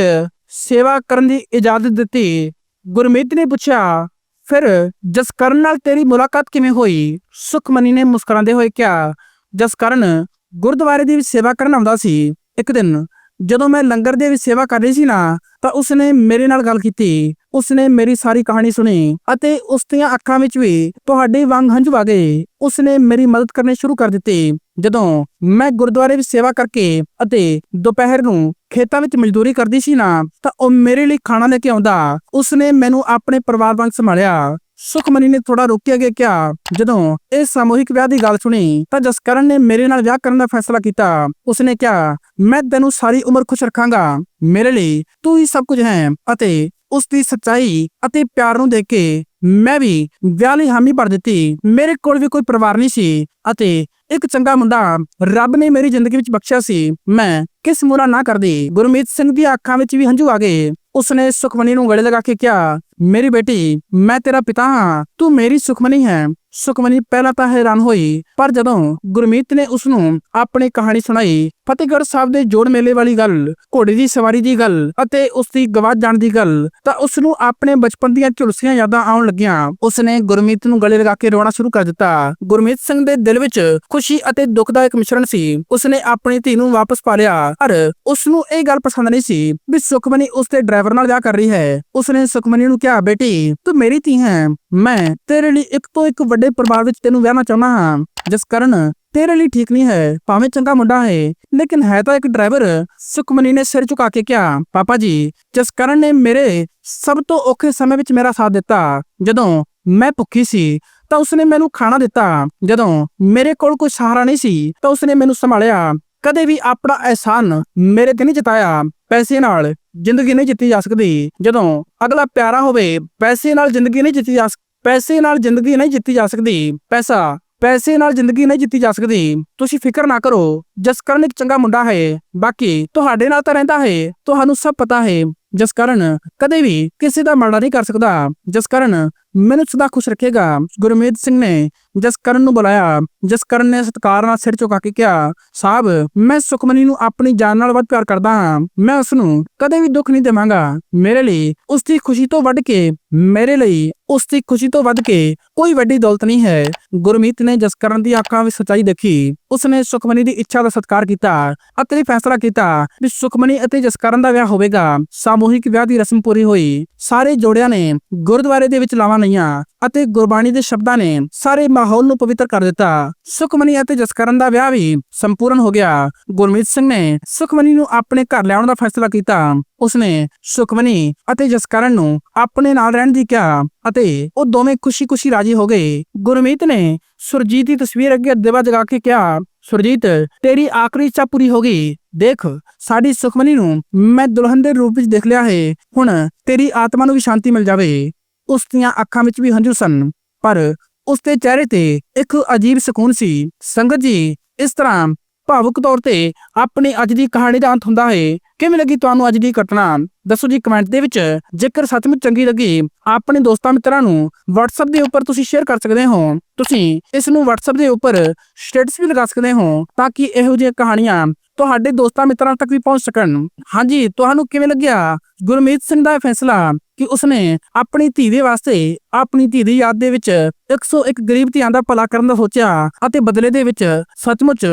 ਸੇਵਾ ਕਰਨ ਦੀ ਇਜਾਜ਼ਤ ਦਿੱਤੀ। ਗੁਰਮੀਤ ਨੇ ਪੁੱਛਿਆ, ਫਿਰ ਜਸਕਰਨ ਨਾਲ ਤੇਰੀ ਮੁਲਾਕਾਤ ਕਿਵੇਂ ਹੋਈ? ਸੁਖਮਨੀ ਨੇ ਮੁਸਕਰਾਉਂਦੇ ਹੋਏ ਕਿਹਾ ਜਸਕਰਨ ਗੁਰਦੁਆਰੇ ਦੀ ਵੀ ਸੇਵਾ ਕਰਨ ਆਉਂਦਾ ਸੀ। ਇੱਕ ਦਿਨ ਜਦੋਂ ਮੈਂ ਲੰਗਰ ਦੇ ਵਿੱਚ ਸੇਵਾ ਕਰ ਰਹੀ ਸੀ ਨਾ, ਤਾਂ ਉਸਨੇ ਮੇਰੇ ਨਾਲ ਗੱਲ ਕੀਤੀ। ਉਸਨੇ ਮੇਰੀ ਸਾਰੀ ਕਹਾਣੀ ਸੁਣੀ ਅਤੇ ਉਸ ਦੀਆਂ ਅੱਖਾਂ ਵਿੱਚ ਵੀ ਤੁਹਾਡੇ ਵਾਂਗ ਹੰਝੂ ਆ ਗਏ। ਉਸਨੇ ਮੇਰੀ ਮਦਦ ਕਰਨੀ ਸ਼ੁਰੂ ਕਰ ਦਿੱਤੀ। ਜਦੋਂ ਮੈਂ ਗੁਰਦੁਆਰੇ ਵਿੱਚ ਸੇਵਾ ਕਰਕੇ ਅਤੇ ਦੁਪਹਿਰ ਨੂੰ ਖੇਤਾਂ ਵਿੱਚ ਮਜ਼ਦੂਰੀ ਕਰਦੀ ਸੀ ਨਾ, ਤਾਂ ਉਹ ਮੇਰੇ ਲਈ ਖਾਣਾ ਲੈ ਕੇ ਆਉਂਦਾ। ਉਸਨੇ ਮੈਨੂੰ ਆਪਣੇ ਪਰਿਵਾਰ ਵਾਂਗ ਸੰਭਾਲਿਆ। ਸੁਖਮਨੀ ਨੇ ਥੋੜਾ ਰੁਕ ਕੇ ਅੱਗੇ ਕਿਹਾ, ਜਦੋਂ ਇਹ ਸਮੂਹਿਕ ਵਿਆਹ ਦੀ ਗੱਲ ਸੁਣੀ, ਤਾਂ ਜਸਕਰਨ ਨੇ ਮੇਰੇ ਨਾਲ ਵਿਆਹ ਕਰਨ ਦਾ ਫੈਸਲਾ ਕੀਤਾ। ਉਸਨੇ ਕਿਹਾ, ਮੈਂ ਤੈਨੂੰ ਸਾਰੀ ਉਮਰ ਖੁਸ਼ ਰੱਖਾਂਗਾ। ਮੇਰੇ ਲਈ ਤੂੰ ਹੀ ਸਭ ਕੁਝ ਹੈ ਅਤੇ ਉਸ ਦੀ ਸੱਚਾਈ ਅਤੇ ਪਿਆਰ ਨੂੰ ਦੇਖ ਕੇ ਮੈਂ ਵੀ ਵਿਆਹ ਲਈ ਹਾਮੀ ਭਰ ਦਿੱਤੀ। ਮੇਰੇ ਕੋਲ ਵੀ ਕੋਈ ਪਰਿਵਾਰ ਨਹੀਂ ਸੀ ਅਤੇ ਇੱਕ ਚੰਗਾ ਮੁੰਡਾ ਰੱਬ ਨੇ ਮੇਰੀ ਜ਼ਿੰਦਗੀ ਵਿੱਚ ਬਖਸ਼ਿਆ ਸੀ। ਮੈਂ ਕਿਸ ਮੁਰਾ ਨਾ ਕਰਦੀ। ਗੁਰਮੀਤ ਸਿੰਘ ਦੀਆਂ ਅੱਖਾਂ ਵਿੱਚ ਵੀ ਹੰਝੂ ਆ ਗਏ। ਉਸਨੇ ਸੁਖਮਨੀ ਨੂੰ ਗਲੇ ਲਗਾ ਕੇ ਕਿਹਾ, ਮੇਰੀ ਬੇਟੀ, ਮੈਂ ਤੇਰਾ ਪਿਤਾ ਹਾਂ। ਤੂੰ ਮੇਰੀ ਸੁਖਮਨੀ ਹੈ। ਸੁਖਮਨੀ ਪਹਿਲਾਂ ਤਾਂ ਹੈਰਾਨ ਹੋਈ, ਪਰ ਜਦੋਂ ਗੁਰਮੀਤ ਨੇ ਉਸ ਨੂੰ ਆਪਣੀ ਕਹਾਣੀ ਸੁਣਾਈ, ਫਤਿਹਗੜ੍ਹ ਸਾਹਿਬ ਦੇ ਜੋੜ ਮੇਲੇ ਵਾਲੀ ਗੱਲ, ਘੋੜੇ ਦੀ ਸਵਾਰੀ ਦੀ ਗੱਲ ਅਤੇ ਉਸ ਦੀ ਗਵਾਚ ਜਾਣ ਦੀ ਗੱਲ, ਤਾਂ ਉਸ ਨੂੰ ਆਪਣੇ ਬਚਪਨ ਦੀਆਂ ਝੁਲਸੀਆਂ ਯਾਦਾਂ ਆਉਣ ਲੱਗੀਆਂ। ਉਸਨੇ ਗੁਰਮੀਤ ਨੂੰ ਗਲੇ ਲਗਾ ਕੇ ਰੋਣਾ ਸ਼ੁਰੂ ਕਰ ਦਿੱਤਾ। ਗੁਰਮੀਤ ਸਿੰਘ ਦੇ ਦਿਲ ਵਿੱਚ ਖੁਸ਼ੀ ਅਤੇ ਦੁੱਖ ਦਾ ਇੱਕ ਮਿਸ਼ਰਣ ਸੀ। ਉਸਨੇ ਆਪਣੀ ਧੀ ਨੂੰ ਵਾਪਸ ਪਾ ਲਿਆ ਪਰ ਉਸ ਨੂੰ ਇਹ ਗੱਲ ਪਸੰਦ ਨਹੀਂ ਸੀ ਵੀ ਸੁਖਮਨੀ ਉਸ ਦੇ ਡਰਾਈਵਰ ਨਾਲ ਵਿਆਹ ਕਰ ਰਹੀ ਹੈ। ਉਸਨੇ ਸੁਖਮਨੀ ਨੂੰ ਕਿਹਾ, ਬੇਟੀ, ਤੂੰ ਮੇਰੀ ਧੀ ਹੈ। ਮੈਂ ਤੇਰੇ ਲਈ ਇੱਕ ਤੋਂ ਇੱਕ ਵੱਡੇ ਪਰਿਵਾਰ ਵਿੱਚ ਤੈਨੂੰ ਵਿਆਹਣਾ ਚਾਹੁੰਦਾ ਹਾਂ, ਜਿਸ ਕਾਰਨ ਤੇਰੇ ਲਈ ਠੀਕ ਨਹੀਂ ਹੈ, ਭਾਵੇਂ ਚੰਗਾ ਮੁੰਡਾ ਹੈ, ਲੇਕਿਨ ਹੈ ਤਾਂ ਇੱਕ ਡਰਾਈਵਰ ਸੁਖਮਨੀ ਨੇ ਸਿਰ ਝੁਕਾ ਕੇ ਕਿਹਾ, ਪਾਪਾ ਜੀ, ਜਿਸ ਕਾਰਨ ਨੇ ਮੇਰੇ ਸਭ ਤੋਂ ਔਖੇ ਸਮੇਂ ਵਿੱਚ ਮੇਰਾ ਸਾਥ ਦਿੱਤਾ, ਜਦੋਂ ਮੈਂ ਭੁੱਖੀ ਸੀ, ਤਾਂ ਉਸਨੇ ਮੈਨੂੰ ਖਾਣਾ ਦਿੱਤਾ, ਜਦੋਂ ਮੇਰੇ ਕੋਲ ਕੋਈ ਸਹਾਰਾ ਨਹੀਂ ਸੀ, ਤਾਂ ਉਸਨੇ ਮੈਨੂੰ ਸੰਭਾਲਿਆ, ਕਦੇ ਵੀ ਆਪਣਾ ਅਹਿਸਾਨ ਮੇਰੇ ਤੇ ਨਹੀਂ ਜਤਾਇਆ, ਪੈਸੇ ਨਾਲ ਜ਼ਿੰਦਗੀ ਨਹੀਂ ਜਿੱਤੀ ਜਾ ਸਕਦੀ, ਜਦੋਂ ਅਗਲਾ ਪਿਆਰਾ ਹੋਵੇ, ਪੈਸੇ ਨਾਲ ਜ਼ਿੰਦਗੀ ਨਹੀਂ ਜਿੱਤੀ ਜਾ ਸਕ ਪੈਸੇ ਨਾਲ ਜ਼ਿੰਦਗੀ ਨਹੀਂ ਜਿੱਤੀ ਜਾ ਸਕਦੀ, ਪੈਸਾ, ਪੈਸੇ ਨਾਲ ਜ਼ਿੰਦਗੀ ਨਹੀਂ ਜਿੱਤੀ ਜਾ ਸਕਦੀ, ਤੁਸੀਂ ਫਿਕਰ ਨਾ ਕਰੋ ਜਸਕਰਨ ਇੱਕ ਚੰਗਾ ਮੁੰਡਾ ਹੈ, ਬਾਕੀ ਤੁਹਾਡੇ ਨਾਲ ਤਾਂ ਰਹਿੰਦਾ ਹੈ, ਤੁਹਾਨੂੰ ਸਭ ਪਤਾ ਹੈ ਜਸਕਰਨ ਕਦੇ ਵੀ ਕਿਸੇ ਦਾ ਮਾੜਾ ਨਹੀਂ ਕਰ ਸਕਦਾ ਜਸਕਰਨ ਮੈਨੂੰ ਸਦਾ ਖੁਸ਼ ਰੱਖੇਗਾ ਗੁਰਮੀਤ ਸਿੰਘ ਨੇ ਜਸਕਰਨ ਨੂੰ ਬੁਲਾਇਆ ਜਸਕਰਨ ਨੇ ਸਤਿਕਾਰ ਨਾਲ ਸਿਰ ਝੁਕਾ ਕੇ ਕਿਹਾ ਸਾਹਿਬ ਮੈਂ ਸੁਖਮਨੀ ਨੂੰ ਆਪਣੀ ਜਾਨ ਨਾਲ ਵੱਧ ਪਿਆਰ ਕਰਦਾ ਹਾਂ ਮੈਂ ਉਸ ਨੂੰ ਕਦੇ ਵੀ ਦੁੱਖ ਨਹੀਂ ਦੇਵਾਂਗਾ ਮੇਰੇ ਲਈ ਉਸ ਦੀ ਖੁਸ਼ੀ ਤੋਂ ਵੱਧ ਕੇ ਮੇਰੇ ਲਈ ਉਸ ਦੀ ਖੁਸ਼ੀ ਤੋਂ ਵੱਧ ਕੇ ਕੋਈ ਵੱਡੀ ਦੌਲਤ ਨਹੀਂ ਹੈ ਗੁਰਮੀਤ ਨੇ ਜਸਕਰਨ ਦੀ ਅੱਖਾਂ ਵਿੱਚ ਸੱਚਾਈ ਦੇਖੀ ਉਸਨੇ ਸੁਖਮਨੀ ਦੀ ਇੱਛਾ ਦਾ ਸਤਿਕਾਰ ਕੀਤਾ ਅਤੇ ਫੈਸਲਾ ਕੀਤਾ ਕਿ ਸੁਖਮਨੀ ਅਤੇ ਜਸਕਰਨ ਦਾ ਵਿਆਹ ਹੋਵੇਗਾ ਸਾਮੂਹਿਕ ਵਿਆਹ ਦੀ ਰਸਮ ਪੂਰੀ ਹੋਈ ਸਾਰੇ ਜੋੜਿਆਂ ਨੇ ਗੁਰਦੁਆਰੇ ਦੇ ਵਿੱਚ ਲਾਵਾਂ ਲਈਆਂ ਅਤੇ ਗੁਰਬਾਣੀ ਦੇ ਸ਼ਬਦਾਂ ਨੇ ਸਾਰੇ ਮਾਹੌਲ ਨੂੰ ਪਵਿੱਤਰ ਕਰ ਦਿੱਤਾ। ਸੁਖਮਨੀ ਅਤੇ ਜਸਕਰਨ ਦਾ ਵਿਆਹ ਵੀ ਸੰਪੂਰਨ ਹੋ ਗਿਆ। ਗੁਰਮੀਤ ਸਿੰਘ ਨੇ ਸੁਖਮਨੀ ਨੂੰ ਆਪਣੇ ਘਰ ਲਿਆਉਣ ਦਾ ਫੈਸਲਾ ਕੀਤਾ। ਉਸਨੇ ਸੁਖਮਨੀ ਅਤੇ ਜਸਕਰਨ ਨੂੰ ਆਪਣੇ ਨਾਲ ਰਹਿਣ ਦੀ ਕਿਹਾ ਅਤੇ ਉਹ ਦੋਵੇਂ ਖੁਸ਼ੀ-ਖੁਸ਼ੀ ਰਾਜੀ ਹੋ ਗਏ। ਗੁਰਮੀਤ ਨੇ ਸੁਰਜੀਤ ਦੀ ਤਸਵੀਰ ਅੱਗੇ ਦੇਵਾ ਜਗਾ ਕੇ ਕਿਹਾ, ਸੁਰਜੀਤ, ਤੇਰੀ ਆਖਰੀ ਇੱਛਾ ਪੂਰੀ ਹੋ ਗਈ। ਦੇਖ, ਸਾਡੀ ਸੁਖਮਨੀ ਨੂੰ ਮੈਂ ਦੁਲਹਨ ਦੇ ਰੂਪ ਵਿੱਚ ਦੇਖ ਲਿਆ ਹੈ। ਹੁਣ ਤੇਰੀ ਆਤਮਾ ਨੂੰ ਵੀ ਸ਼ਾਂਤੀ ਮਿਲ ਜਾਵੇ। ਉਸ ਦੀਆਂ ਅੱਖਾਂ ਵਿੱਚ ਵੀ ਹੰਝੂ ਸਨ, ਪਰ ਉਸ ਦੇ ਚਿਹਰੇ ਤੇ ਇੱਕ ਅਜੀਬ ਸਕੂਨ ਸੀ। ਸੰਗਤ ਜੀ, ਇਸ ਤਰ੍ਹਾਂ ਭਾਵੁਕ ਤੌਰ ਤੇ ਆਪਣੀ ਅੱਜ ਦੀ ਕਹਾਣੀ ਦਾ ਅੰਤ ਹੁੰਦਾ ਹੈ। ਕਿਵੇਂ ਲੱਗੀ ਤੁਹਾਨੂੰ ਅੱਜ ਦੀ ਘਟਨਾ? ਦੱਸੋ ਜੀ ਕਮੈਂਟ ਦੇ ਵਿੱਚ। ਜੇਕਰ ਸੱਚਮੁੱਚ ਚੰਗੀ ਲੱਗੀ, ਆਪਣੇ ਦੋਸਤਾਂ ਮਿੱਤਰਾਂ ਨੂੰ WhatsApp ਦੇ ਉੱਪਰ ਤੁਸੀਂ ਸ਼ੇਅਰ ਕਰ ਸਕਦੇ ਹੋ। ਤੁਸੀਂ ਇਸ ਨੂੰ WhatsApp ਦੇ ਉੱਪਰ ਸਟੇਟਸ ਵੀ ਲਗਾ ਸਕਦੇ ਹੋ ਤਾਂ ਕਿ ਇਹੋ ਜਿਹੀਆਂ ਕਹਾਣੀਆਂ ਤੁਹਾਡੇ ਦੋਸਤਾਂ ਮਿੱਤਰਾਂ ਤੱਕ ਵੀ ਪਹੁੰਚ ਸਕਣ। ਹਾਂਜੀ, ਤੁਹਾਨੂੰ ਕਿਵੇਂ ਲੱਗਿਆ? ਗੁਰਮੀਤ ਸਿੰਘ ਦਾ ਫੈਸਲਾ ਕਿ ਉਸਨੇ ਆਪਣੀ ਧੀ ਦੇ ਵਾਸਤੇ ਆਪਣੀ ਧੀ ਦੀ ਯਾਦ ਦੇ ਵਿੱਚ 101 ਗਰੀਬ ਧੀਆਂ ਦਾ ਭਲਾ ਕਰਨ ਦਾ ਸੋਚਿਆ ਅਤੇ ਬਦਲੇ ਦੇ ਵਿੱਚ ਸੱਚਮੁੱਚ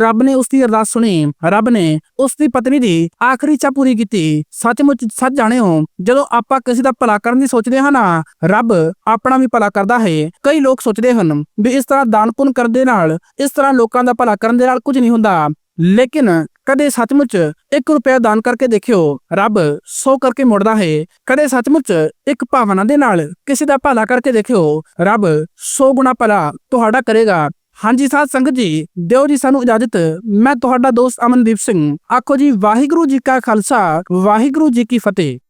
ਰੱਬ ਨੇ ਉਸ ਦੀ ਅਰਦਾਸ ਸੁਣੀ। ਰੱਬ ਨੇ ਉਸ ਦੀ ਪਤਨੀ ਦੀ ਆਖਰੀ ਇੱਛਾ ਪੂਰੀ ਕੀਤੀ। ਸੱਚਮੁੱਚ ਸੱਚ ਜਾਣਿਓ, ਜਦੋਂ ਆਪਾਂ ਕਿਸੇ ਦਾ ਭਲਾ ਕਰਨ ਦੀ ਸੋਚਦੇ ਹਾਂ ਨਾ, ਰੱਬ ਆਪਣਾ ਵੀ ਭਲਾ ਕਰਦਾ ਹੈ। ਕਈ ਲੋਕ ਸੋਚਦੇ ਹਨ ਵੀ ਇਸ ਤਰ੍ਹਾਂ ਦਾਨ ਪੁੰਨ ਕਰਨ ਦੇ ਨਾਲ, ਇਸ ਤਰ੍ਹਾਂ ਲੋਕਾਂ ਦਾ ਭਲਾ ਕਰਨ ਦੇ ਨਾਲ ਕੁਝ ਨਹੀਂ ਹੁੰਦਾ। ਲੇਕਿਨ ਕਦੇ ਸੱਚਮੁੱਚ 1 ਰੁਪਿਆ ਦਾਨ ਕਰਕੇ ਦੇਖਿਓ, ਰੱਬ 100 ਕਰਕੇ ਮੁੜਦਾ ਹੈ। ਕਦੇ ਸੱਚਮੁੱਚ ਇੱਕ ਭਾਵਨਾ ਦੇ ਨਾਲ ਕਿਸੇ ਦਾ ਭਲਾ ਕਰਕੇ ਦੇਖਿਓ, ਰੱਬ 100 ਗੁਣਾ ਭਲਾ ਤੁਹਾਡਾ ਕਰੇਗਾ। ਹਾਂਜੀ ਸਾਧ ਸੰਗਤ ਜੀ, ਦਿਓ ਜੀ ਸਾਨੂੰ ਇਜਾਜ਼ਤ। ਮੈਂ ਤੁਹਾਡਾ ਦੋਸਤ ਅਮਨਦੀਪ ਸਿੰਘ। ਆਖੋ ਜੀ, ਵਾਹਿਗੁਰੂ ਜੀ ਕਾ ਖਾਲਸਾ, ਵਾਹਿਗੁਰੂ ਜੀ ਕੀ ਫਤਿਹ।